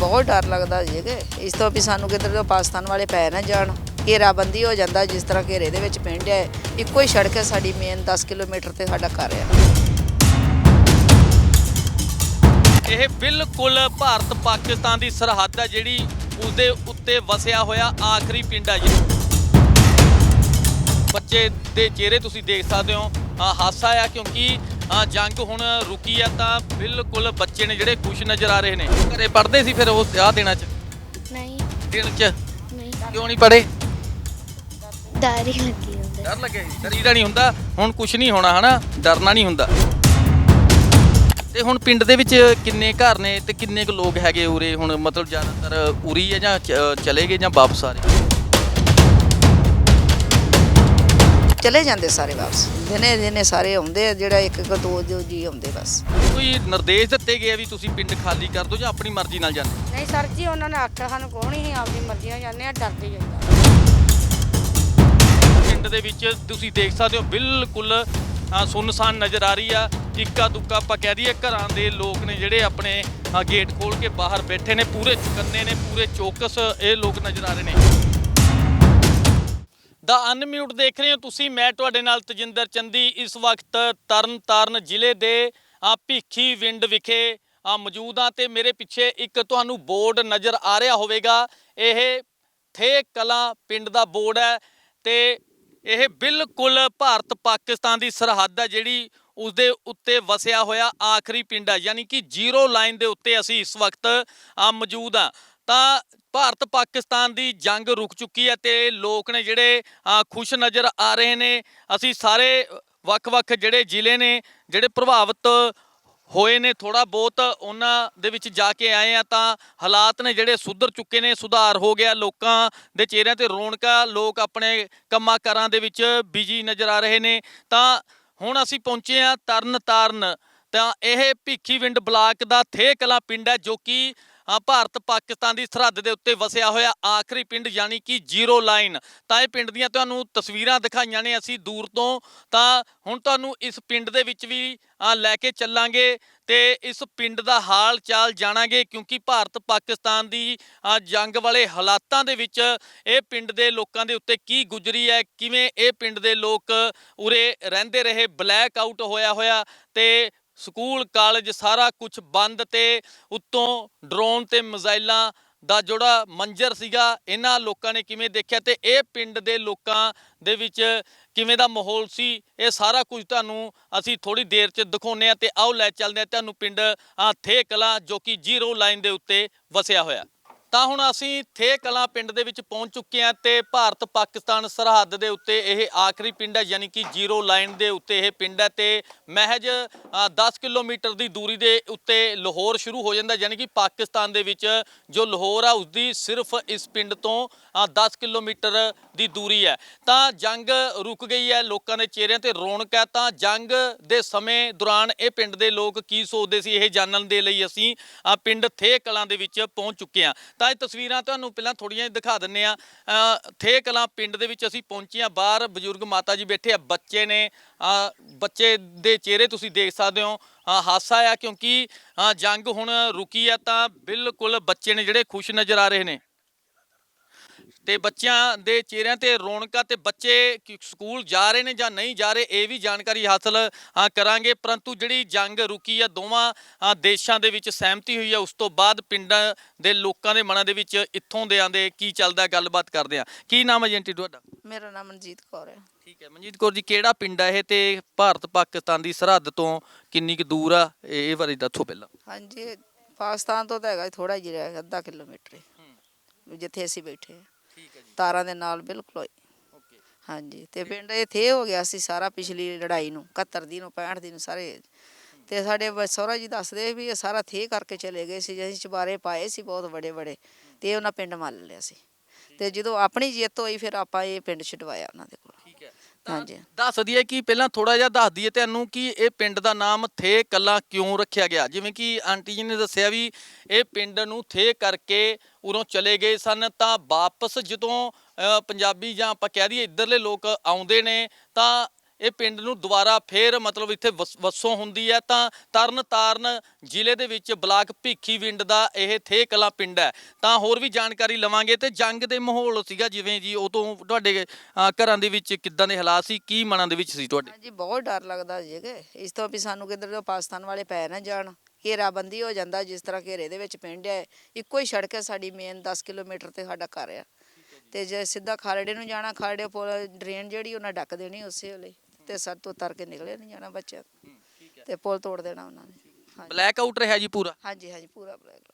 ਬਹੁਤ ਡਰ ਲੱਗਦਾ ਜੀ ਕਿ ਇਸ ਤੋਂ ਵੀ ਸਾਨੂੰ ਕਿਧਰ ਤੋਂ ਪਾਕਿਸਤਾਨ ਵਾਲੇ ਪੈ ਨਾ ਜਾਣ। ਘੇਰਾਬੰਦੀ ਹੋ ਜਾਂਦਾ ਜਿਸ ਤਰ੍ਹਾਂ ਘੇਰੇ ਦੇ ਵਿੱਚ ਪਿੰਡ ਹੈ। ਇੱਕੋ ਹੀ ਸੜਕ ਹੈ ਸਾਡੀ ਮੇਨ 10 ਕਿਲੋਮੀਟਰ ਤੇ ਸਾਡਾ ਘਰ ਹੈ ਇਹ ਬਿਲਕੁਲ ਭਾਰਤ ਪਾਕਿਸਤਾਨ ਦੀ ਸਰਹੱਦ ਹੈ ਜਿਹੜੀ ਉਸਦੇ ਉੱਤੇ ਵਸਿਆ ਹੋਇਆ ਆਖਰੀ ਪਿੰਡ ਹੈ ਜੀ। ਬੱਚੇ ਦੇ ਚਿਹਰੇ ਤੁਸੀਂ ਦੇਖ ਸਕਦੇ ਹੋ। ਅ, ਹਾਸਾ ਆ ਕਿਉਂਕਿ ਜੰਗ ਹੁਣ ਰੁਕੀ ਆ ਤਾਂ ਬਿਲਕੁਲ ਬੱਚੇ ਨੇ ਜਿਹੜੇ ਖੁਸ਼ ਨਜ਼ਰ ਆ ਰਹੇ ਨੇ। ਘਰੇ ਪੜ੍ਹਦੇ ਸੀ ਫਿਰ ਉਹ ਆ ਦਿਨਾਂ ਚ? ਨਹੀਂ। ਦਿਨ ਚ? ਨਹੀਂ। ਕਿਉਂ ਨਹੀਂ ਪੜ੍ਹੇ? ਡਰ ਹੀ ਲੱਗੀ ਹੁੰਦਾ। ਡਰ ਲੱਗੇ? ਡਰੀਦਾ ਨਹੀਂ ਹੁੰਦਾ। ਹੁਣ ਕੁਝ ਨਹੀਂ ਹੋਣਾ ਹਨਾ? ਡਰਨਾ ਨਹੀਂ ਹੁੰਦਾ। ਤੇ ਹੁਣ ਪਿੰਡ ਦੇ ਵਿੱਚ ਕਿੰਨੇ ਘਰ ਨੇ ਤੇ ਕਿੰਨੇ ਕੁ ਲੋਕ ਹੈਗੇ ਉਰੇ? ਹੁਣ ਮਤਲਬ ਜ਼ਿਆਦਾਤਰ ਉਰੀ ਹੈ ਜਾਂ ਚਲੇ ਗਏ ਜਾਂ ਵਾਪਸ ਆ ਰਹੇ? ਚਲੇ ਜਾਂਦੇ ਸਾਰੇ ਵਾਪਸ। ਦਿਨੇ ਦਿਨੇ ਸਾਰੇ ਆਉਂਦੇ ਆ ਜਿਹੜਾ ਇੱਕ ਇੱਕ ਦੋ ਦੋ ਜੀ ਆਉਂਦੇ ਬਸ। ਕੋਈ ਨਿਰਦੇਸ਼ ਦਿੱਤੇ ਗਏ ਆ ਵੀ ਤੁਸੀਂ ਪਿੰਡ ਖਾਲੀ ਕਰ ਦਿਓ ਜਾਂ ਆਪਣੀ ਮਰਜ਼ੀ ਨਾਲ ਜਾਂਦੇ? ਨਹੀਂ ਸਰ ਜੀ ਉਹਨਾਂ ਨੇ ਆਖਿਆ ਸਾਨੂੰ ਕੋਹ ਨਹੀਂ ਆਪਦੀ ਮਰਜ਼ੀ ਨਾਲ ਜਾਂਦੇ ਆ ਡਰਦੇ ਜਾਂਦਾ ਪਿੰਡ ਦੇ ਵਿੱਚ ਤੁਸੀਂ ਦੇਖ ਸਕਦੇ ਹੋ ਬਿਲਕੁਲ ਅ, ਸੁੰਨਸਾਨ ਨਜ਼ਰ ਆ ਰਹੀ ਆ। ਇੱਕਾ ਦੁੱਕਾ ਆਪਾਂ ਕਹਿ ਦਈਏ ਘਰਾਂ ਦੇ ਲੋਕ ਨੇ ਜਿਹੜੇ ਆਪਣੇ ਅ, ਗੇਟ ਖੋਲ ਕੇ ਬਾਹਰ ਬੈਠੇ ਨੇ ਪੂਰੇ ਚੁਕੰਨੇ ਨੇ ਪੂਰੇ ਚੌਕਸ ਇਹ ਲੋਕ ਨਜ਼ਰ ਆ ਰਹੇ ਨੇ। ਦਾ ਅਨਮਿਊਟ ਦੇਖ ਰਹੇ ਹੋ ਤੁਸੀਂ। ਮੈਂ ਤੁਹਾਡੇ ਨਾਲ ਤਜਿੰਦਰ ਚੰਦੀ ਇਸ ਵਕਤ ਤਰਨਤਾਰਨ ਜ਼ਿਲ੍ਹੇ ਦੇ ਭੀਖੀ ਵਿੰਡ ਵਿਖੇ ਮੌਜੂਦ ਆ ਤੇ ਮੇਰੇ ਪਿੱਛੇ ਇੱਕ ਤੁਹਾਨੂੰ ਬੋਰਡ ਨਜ਼ਰ ਆ ਰਿਹਾ ਹੋਵੇਗਾ। ਇਹ ਥੇ ਕਲਾਂ ਪਿੰਡ ਦਾ ਬੋਰਡ ਹੈ ਤੇ ਇਹ ਬਿਲਕੁਲ ਭਾਰਤ ਪਾਕਿਸਤਾਨ ਦੀ ਸਰਹੱਦ ਹੈ ਜਿਹੜੀ ਉਸਦੇ ਉੱਤੇ ਵਸਿਆ ਹੋਇਆ ਆਖਰੀ ਪਿੰਡ ਹੈ। ਯਾਨੀ ਕਿ ਜ਼ੀਰੋ ਲਾਈਨ ਦੇ ਉੱਤੇ ਅਸੀਂ ਇਸ ਵਕਤ ਆ ਮੌਜੂਦ ਆ ਤਾਂ ਭਾਰਤ ਪਾਕਿਸਤਾਨ ਦੀ ਜੰਗ ਰੁਕ ਚੁੱਕੀ ਹੈ ਤੇ ਲੋਕ ਨੇ ਜਿਹੜੇ ਖੁਸ਼ ਨਜ਼ਰ ਆ ਰਹੇ ਨੇ। ਅਸੀਂ ਸਾਰੇ ਵੱਖ-ਵੱਖ ਜਿਹੜੇ ਜ਼ਿਲ੍ਹੇ ਨੇ, ਜਿਹੜੇ ਪ੍ਰਭਾਵਿਤ ਹੋਏ ਨੇ ਥੋੜਾ ਬਹੁਤ, ਉਹਨਾਂ ਦੇ ਵਿੱਚ ਜਾ ਕੇ ਆਏ ਆ ਤਾਂ ਹਾਲਾਤ ਨੇ ਜਿਹੜੇ ਸੁਧਰ ਚੁੱਕੇ ਨੇ, ਸੁਧਾਰ ਹੋ ਗਿਆ। ਲੋਕਾਂ ਦੇ ਚਿਹਰਿਆਂ ਤੇ ਰੌਣਕਾਂ ਲੋਕ ਆਪਣੇ ਕੰਮਾਂ ਕਾਰਾਂ ਦੇ ਵਿੱਚ ਬਿਜ਼ੀ ਨਜ਼ਰ ਆ ਰਹੇ ਨੇ। ਤਾਂ ਹੁਣ ਅਸੀਂ ਪਹੁੰਚੇ ਆ ਤਰਨ ਤਾਰਨ ਤਾਂ ਇਹ ਭਿੱਖੀਵਿੰਡ ਬਲਾਕ ਦਾ ਥੇ ਕਲਾ ਪਿੰਡ ਹੈ ਜੋ ਕਿ ਭਾਰਤ ਪਾਕਿਸਤਾਨ ਦੀ ਸਰਹੱਦ ਦੇ ਉੱਤੇ ਵਸਿਆ ਹੋਇਆ ਆਖਰੀ ਪਿੰਡ ਯਾਨੀ ਕਿ ਜ਼ੀਰੋ ਲਾਈਨ। ਤਾਂ ਇਹ ਪਿੰਡ ਦੀਆਂ ਤੁਹਾਨੂੰ ਤਸਵੀਰਾਂ ਦਿਖਾਈਆਂ ਨੇ, ਅਸੀਂ ਦੂਰ ਤੋਂ ਤਾਂ ਹੁਣ ਤੁਹਾਨੂੰ ਇਸ ਪਿੰਡ ਦੇ ਵਿੱਚ ਵੀ ਲੈ ਕੇ ਚੱਲਾਂਗੇ ਤੇ ਇਸ ਪਿੰਡ ਦਾ ਹਾਲ ਚਾਲ ਜਾਣਾਂਗੇ ਕਿਉਂਕਿ ਭਾਰਤ ਪਾਕਿਸਤਾਨ ਦੀ ਜੰਗ ਵਾਲੇ ਹਾਲਾਤਾਂ ਦੇ ਵਿੱਚ ਇਹ ਪਿੰਡ ਦੇ ਲੋਕਾਂ ਦੇ ਉੱਤੇ ਕੀ ਗੁਜ਼ਰੀ ਹੈ, ਕਿਵੇਂ ਇਹ ਪਿੰਡ ਦੇ ਲੋਕ ਉਰੇ ਰਹਿੰਦੇ ਰਹੇ, ਬਲੈਕ ਆਊਟ ਹੋਇਆ ਹੋਇਆ ਤੇ ਸਕੂਲ, ਕਾਲਜ ਸਾਰਾ ਕੁਝ ਬੰਦ ਤੇ ਉੱਤੋਂ ਡਰੋਨ ਤੇ ਮਿਜ਼ਾਈਲਾਂ ਦਾ ਜਿਹੜਾ ਮੰਜ਼ਰ ਸੀਗਾ। ਇਹਨਾਂ ਲੋਕਾਂ ਨੇ ਕਿਵੇਂ ਦੇਖਿਆ ਤੇ ਇਹ ਪਿੰਡ ਦੇ ਲੋਕਾਂ ਦੇ ਵਿੱਚ ਕਿਵੇਂ ਦਾ ਮਾਹੌਲ ਸੀ, ਇਹ ਸਾਰਾ ਕੁਝ ਤੁਹਾਨੂੰ ਅਸੀਂ ਥੋੜੀ ਦੇਰ 'ਚ ਦਿਖਾਉਂਦੇ ਆ ਤੇ ਆਓ ਲੈ ਚੱਲਦੇ ਆ ਤੁਹਾਨੂੰ ਪਿੰਡ ਆ ਥੇ ਕਲਾਂ ਜੋ ਕਿ ਜ਼ੀਰੋ ਲਾਈਨ ਦੇ ਉੱਤੇ ਵਸਿਆ ਹੋਇਆ। ਤਾਂ ਹੁਣ ਅਸੀਂ ਥੇ ਕਲਾਂ ਪਿੰਡ ਦੇ ਵਿੱਚ ਪਹੁੰਚ ਚੁੱਕੇ ਹਾਂ ਤੇ ਭਾਰਤ ਪਾਕਿਸਤਾਨ ਸਰਹੱਦ ਦੇ ਉੱਤੇ ਇਹ ਆਖਰੀ ਪਿੰਡ ਹੈ ਯਾਨੀ ਕਿ ਜ਼ੀਰੋ ਲਾਈਨ ਦੇ ਉੱਤੇ ਇਹ ਪਿੰਡ ਹੈ ਤੇ ਮਹਿਜ ਅ, 10 ਕਿਲੋਮੀਟਰ ਦੀ ਦੂਰੀ ਦੇ ਉੱਤੇ ਲਾਹੌਰ ਸ਼ੁਰੂ ਹੋ ਜਾਂਦਾ ਯਾਨੀ ਕਿ ਪਾਕਿਸਤਾਨ ਦੇ ਵਿੱਚ ਜੋ ਲਾਹੌਰ ਆ ਉਸਦੀ ਸਿਰਫ ਇਸ ਪਿੰਡ ਤੋਂ ਅ, 10 ਕਿਲੋਮੀਟਰ ਦੀ ਦੂਰੀ ਹੈ। ਤਾਂ ਜੰਗ ਰੁਕ ਗਈ ਹੈ ਲੋਕਾਂ ਦੇ ਚਿਹਰਿਆਂ ਤੇ ਰੌਣਕ ਹੈ ਤਾਂ ਜੰਗ ਦੇ ਸਮੇਂ ਦੌਰਾਨ ਇਹ ਪਿੰਡ ਦੇ ਲੋਕ ਕੀ ਸੋਚਦੇ ਸੀ ਇਹ ਜਾਣਨ ਦੇ ਲਈ ਅਸੀਂ ਪਿੰਡ ਥੇ ਕਲਾਂ ਦੇ ਵਿੱਚ ਪਹੁੰਚ ਚੁੱਕੇ ਹਾਂ। ਤਾਂ ਇਹ ਤਸਵੀਰਾਂ ਤੁਹਾਨੂੰ ਪਹਿਲਾਂ ਥੋੜੀਆਂ ਦਿਖਾ ਦਿੰਨੇ ਆ ਥੇ ਕਲਾਂ ਪਿੰਡ ਦੇ ਵਿੱਚ ਅਸੀਂ ਪਹੁੰਚੇ ਹਾਂ। ਬਾਹਰ ਬਜ਼ੁਰਗ ਮਾਤਾ ਜੀ ਬੈਠੇ ਆ ਬੱਚੇ ਨੇ ਬੱਚੇ ਦੇ ਚਿਹਰੇ ਤੁਸੀਂ ਦੇਖ ਸਕਦੇ ਹੋ। ਅ, ਹਾਸਾ ਆ ਕਿਉਂਕਿ ਜੰਗ ਹੁਣ ਰੁਕੀ ਆ ਤਾਂ ਬਿਲਕੁਲ ਬੱਚੇ ਨੇ ਜਿਹੜੇ ਖੁਸ਼ ਨਜ਼ਰ ਆ ਰਹੇ ਨੇ। ਤੇ ਬੱਚਿਆਂ ਦੇ ਚਿਹਰਿਆਂ ਤੇ ਰੌਣਕਾਂ ਤੇ ਬੱਚੇ ਸਕੂਲ ਜਾ ਰਹੇ ਨੇ ਜਾਂ ਨਹੀਂ ਜਾ ਰਹੇ ਇਹ ਵੀ ਜਾਣਕਾਰੀ ਹਾਸਲ ਕਰਾਂਗੇ। ਪਰੰਤੂ ਜਿਹੜੀ ਜੰਗ ਰੁਕੀ ਆ ਦੋਵਾਂ ਦੇਸ਼ਾਂ ਦੇ ਵਿੱਚ ਸਹਿਮਤੀ ਹੋਈ ਆ ਉਸ ਤੋਂ ਬਾਅਦ ਪਿੰਡਾਂ ਦੇ ਲੋਕਾਂ ਦੇ ਮਨਾਂ ਦੇ ਵਿੱਚ ਇੱਥੋਂ ਦੇ ਆਂਦੇ ਕੀ ਚੱਲਦਾ ਗੱਲਬਾਤ ਕਰਦੇ ਆ। ਕੀ ਨਾਮ ਹੈ ਜੀ ਆਂਟੀ ਤੁਹਾਡਾ? ਮੇਰਾ ਨਾਮ ਮਨਜੀਤ ਕੌਰ ਹੈ। ਠੀਕ ਹੈ। ਮਨਜੀਤ ਕੌਰ ਜੀ ਕਿਹੜਾ ਪਿੰਡ ਆ ਇਹ ਤੇ ਭਾਰਤ ਪਾਕਿਸਤਾਨ ਦੀ ਸਰਹੱਦ ਤੋਂ ਕਿੰਨੀ ਕੁ ਦੂਰ ਆ? ਇਹ ਬਾਰੇ ਦੱਸੋ ਪਹਿਲਾਂ। ਹਾਂਜੀ ਪਾਕਿਸਤਾਨ ਤੋਂ ਤਾਂ ਹੈਗਾ ਥੋੜਾ ਜਿਹਾ ਅੱਧਾ ਕਿਲੋਮੀਟਰ ਹੀ। ਜਿੱਥੇ ਅਸੀਂ ਬੈਠੇ ਹਾਂ। ਠੀਕ ਹੈ ਜੀ। ਤਾਰਾਂ ਦੇ ਨਾਲ ਬਿਲਕੁਲ ਹੀ ਓਕੇ। ਹਾਂਜੀ ਤੇ ਪਿੰਡ ਇੱਥੇ ਹੋ ਗਿਆ ਸੀ ਸਾਰਾ ਪਿਛਲੀ ਲੜਾਈ ਨੂੰ 71 ਦੀ ਨੂੰ 65 ਦੀ ਨੂੰ ਸਾਰੇ। ਤੇ ਸਾਡੇ ਸਹੁਰਾ ਜੀ ਦੱਸਦੇ ਵੀ ਇਹ ਸਾਰਾ ਥੇ ਕਰਕੇ ਚਲੇ ਗਏ ਸੀ ਅਸੀਂ ਚੁਬਾਰੇ ਪਾਏ ਸੀ ਬਹੁਤ ਬੜੇ ਬੜੇ ਤੇ ਉਹਨਾਂ ਪਿੰਡ ਮੱਲ ਲਿਆ ਸੀ। ਤੇ ਜਦੋਂ ਆਪਣੀ ਜਿੱਤ ਹੋਈ ਫਿਰ ਆਪਾਂ ਇਹ ਪਿੰਡ ਛਡਵਾਇਆ ਉਹਨਾਂ ਦੇ ਕੋਲ। ਠੀਕ ਹੈ। ਹਾਂਜੀ। ਦੱਸ ਦਈਏ ਕਿ ਪਹਿਲਾਂ ਥੋੜਾ ਜਿਹਾ ਦੱਸ ਦਈਏ ਤੁਹਾਨੂੰ ਕਿ ਇਹ ਪਿੰਡ ਦਾ ਨਾਮ ਥੇ ਕੱਲਾ ਕਿਉਂ ਰੱਖਿਆ ਗਿਆ? ਜਿਵੇਂ ਕਿ ਆਂਟੀ ਜੀ ਨੇ ਦੱਸਿਆ ਵੀ ਇਹ ਪਿੰਡ ਨੂੰ ਥੇ ਕਰਕੇ ਉਰੋਂ ਚਲੇ ਗਏ ਸਨ, ਤਾਂ ਵਾਪਸ ਜਦੋਂ ਪੰਜਾਬੀ ਜਾਂ ਆਪਾਂ ਕਹਿ ਦਈਏ ਇੱਧਰਲੇ ਲੋਕ ਆਉਂਦੇ ਨੇ, ਤਾਂ ਇਹ ਪਿੰਡ ਨੂੰ ਦੁਬਾਰਾ ਫੇਰ ਮਤਲਬ ਇੱਥੇ ਵਸ- ਵਸੋਂ ਹੁੰਦੀ ਹੈ, ਤਾਂ ਤਰਨ ਤਾਰਨ ਜ਼ਿਲ੍ਹੇ ਦੇ ਵਿੱਚ ਬਲਾਕ ਭੀਖੀਵਿੰਡ ਦਾ ਇਹ ਥੇ ਕਲਾਂ ਪਿੰਡ ਹੈ। ਤਾਂ ਹੋਰ ਵੀ ਜਾਣਕਾਰੀ ਲਵਾਂਗੇ ਤੇ ਜੰਗ ਦੇ ਮਾਹੌਲ ਸੀਗਾ, ਜਿਵੇਂ ਜੀ ਉਹ ਤੋਂ ਤੁਹਾਡੇ ਘਰਾਂ ਦੇ ਵਿੱਚ ਕਿੱਦਾਂ ਦੇ ਹਾਲਾਤ ਸੀ, ਕੀ ਮਨਾਂ ਦੇ ਵਿੱਚ ਸੀ ਤੁਹਾਡੇ? ਹਾਂਜੀ, ਬਹੁਤ ਡਰ ਲੱਗਦਾ ਜੀਗੇ ਇਸ ਤੋਂ ਵੀ ਸਾਨੂੰ ਕਿਧਰ ਤੋਂ ਪਾਕਿਸਤਾਨ ਵਾਲੇ ਪੈ ਨਾ ਜਾਣ। ਘੇਰਾਬੰਦੀ ਹੋ ਜਾਂਦਾ ਜਿਸ ਤਰ੍ਹਾਂ ਘੇਰੇ ਦੇ ਵਿੱਚ ਪਿੰਡ ਹੈ ਇੱਕੋ ਹੀ ਸੜਕ ਹੈ ਸਾਡੀ ਮੇਨ 10 ਕਿਲੋਮੀਟਰ ਤੇ ਸਾਡਾ ਘਰ ਆ। ਤੇ ਜੇ ਸਿੱਧਾ ਖਾਲੜੇ ਨੂੰ ਜਾਣਾ ਖਾਲੜੇ ਪੁਲ ਡਰੇਨ ਜਿਹੜੀ ਉਹਨਾਂ ਡੱਕ ਦੇਣੀ ਉਸੇ ਵੇਲੇ ਤੇ ਸੜ ਤੋਂ ਤਰ ਕੇ ਨਿਕਲੇ ਨਹੀਂ ਜਾਣਾ ਬੱਚਿਆਂ ਤੋਂ। ਤੇ ਪੁਲ ਤੋੜ ਦੇਣਾ ਉਹਨਾਂ ਨੇ। ਬਲੈਕ ਆਊਟ ਰਿਹਾ ਜੀ ਪੂਰਾ? ਹਾਂਜੀ ਹਾਂਜੀ ਪੂਰਾ ਬਲੈਕ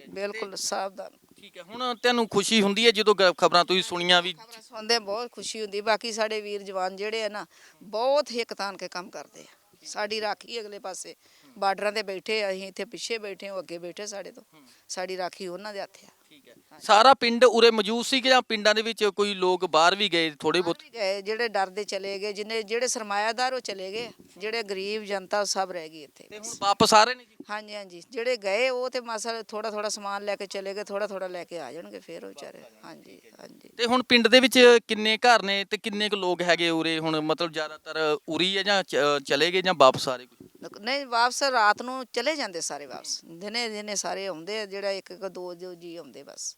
ਹੈ ਬਿਲਕੁਲ ਸਾਵਧਾਨ। ਠੀਕ ਹੈ ਹੁਣ ਤੁਹਾਨੂੰ ਖੁਸ਼ੀ ਹੁੰਦੀ ਹੈ ਜਦੋਂ ਖਬਰਾਂ ਤੁਸੀਂ ਸੁਣੀਆਂ ਵੀ? ਖਬਰਾਂ ਸੁਣਦੇ ਬਹੁਤ ਖੁਸ਼ੀ ਹੁੰਦੀ। ਬਾਕੀ ਸਾਡੇ ਵੀਰ ਜਵਾਨ ਜਿਹੜੇ ਆ ਨਾ ਬਹੁਤ ਹਿੱਕ ਤਾਨ ਕੇ ਕੰਮ ਕਰਦੇ ਆ। ਸਾਡੀ ਰਾਖੀ ਅਗਲੇ ਪਾਸੇ ਬਾਰਡਰਾਂ ਤੇ ਬੈਠੇ ਆ, ਅਸੀਂ ਇੱਥੇ ਪਿੱਛੇ ਬੈਠੇ ਹਾਂ ਅੱਗੇ ਬੈਠੇ ਸਾਡੇ ਤੋਂ। ਸਾਡੀ ਰਾਖੀ ਉਹਨਾਂ ਦੇ ਹੱਥ ਆ। ਠੀਕ ਹੈ। ਸਾਰਾ ਪਿੰਡ ਉਰੇ ਮੌਜੂਦ ਸੀ ਕਿ ਜਾਂ ਪਿੰਡਾਂ ਦੇ ਵਿੱਚ ਕੋਈ ਲੋਕ ਬਾਹਰ ਵੀ ਗਏ ਥੋੜੇ ਬਹੁਤ? ਬਾਹਰ ਵੀ ਗਏ ਜਿਹੜੇ ਡਰਦੇ ਚਲੇ ਗਏ ਜਿਨੇ ਜਿਹੜੇ ਸਰਮਾਇਆਦਾਰ ਉਹ ਚਲੇ ਗਏ ਜਿਹੜੇ ਗਰੀਬ ਜਨਤਾ ਉਹ ਸਭ ਰਹਿ ਗਈ ਇੱਥੇ। ਤੇ ਹੁਣ ਵਾਪਸ ਆ ਰਹੇ ਨੇ ਜੀ? ਹਾਂਜੀ ਹਾਂਜੀ। ਜਿਹੜੇ ਗਏ ਉਹ ਤੇ ਮਸਲ ਥੋੜਾ ਥੋੜਾ ਸਮਾਨ ਲੈ ਕੇ ਚਲੇ ਗਏ ਥੋੜਾ ਥੋੜਾ ਲੈ ਕੇ ਆ ਜਾਣਗੇ ਫੇਰ ਉਹ ਵਿਚਾਰੇ। ਹਾਂਜੀ ਹਾਂਜੀ। ਤੇ ਹੁਣ ਪਿੰਡ ਦੇ ਵਿੱਚ ਕਿੰਨੇ ਘਰ ਨੇ ਤੇ ਕਿੰਨੇ ਕੁ ਲੋਕ ਹੈਗੇ ਉਰੇ? ਹੁਣ ਮਤਲਬ ਜ਼ਿਆਦਾਤਰ ਉਰੀ ਹੈ ਜਾਂ ਚ- ਚਲੇ ਗਏ ਜਾਂ ਵਾਪਸ ਆ ਰਹੇ ਕੋਈ? ਨਹੀਂ ਵਾਪਸ ਰਾਤ ਨੂੰ ਚਲੇ ਜਾਂਦੇ ਸਾਰੇ ਵਾਪਸ। ਦਿਨੇ ਦਿਨੇ ਸਾਰੇ ਆਉਂਦੇ ਆ ਜਿਹੜਾ ਇੱਕ ਇੱਕ ਦੋ ਦੋ ਜੀ ਆਉਂਦੇ ਬਸ।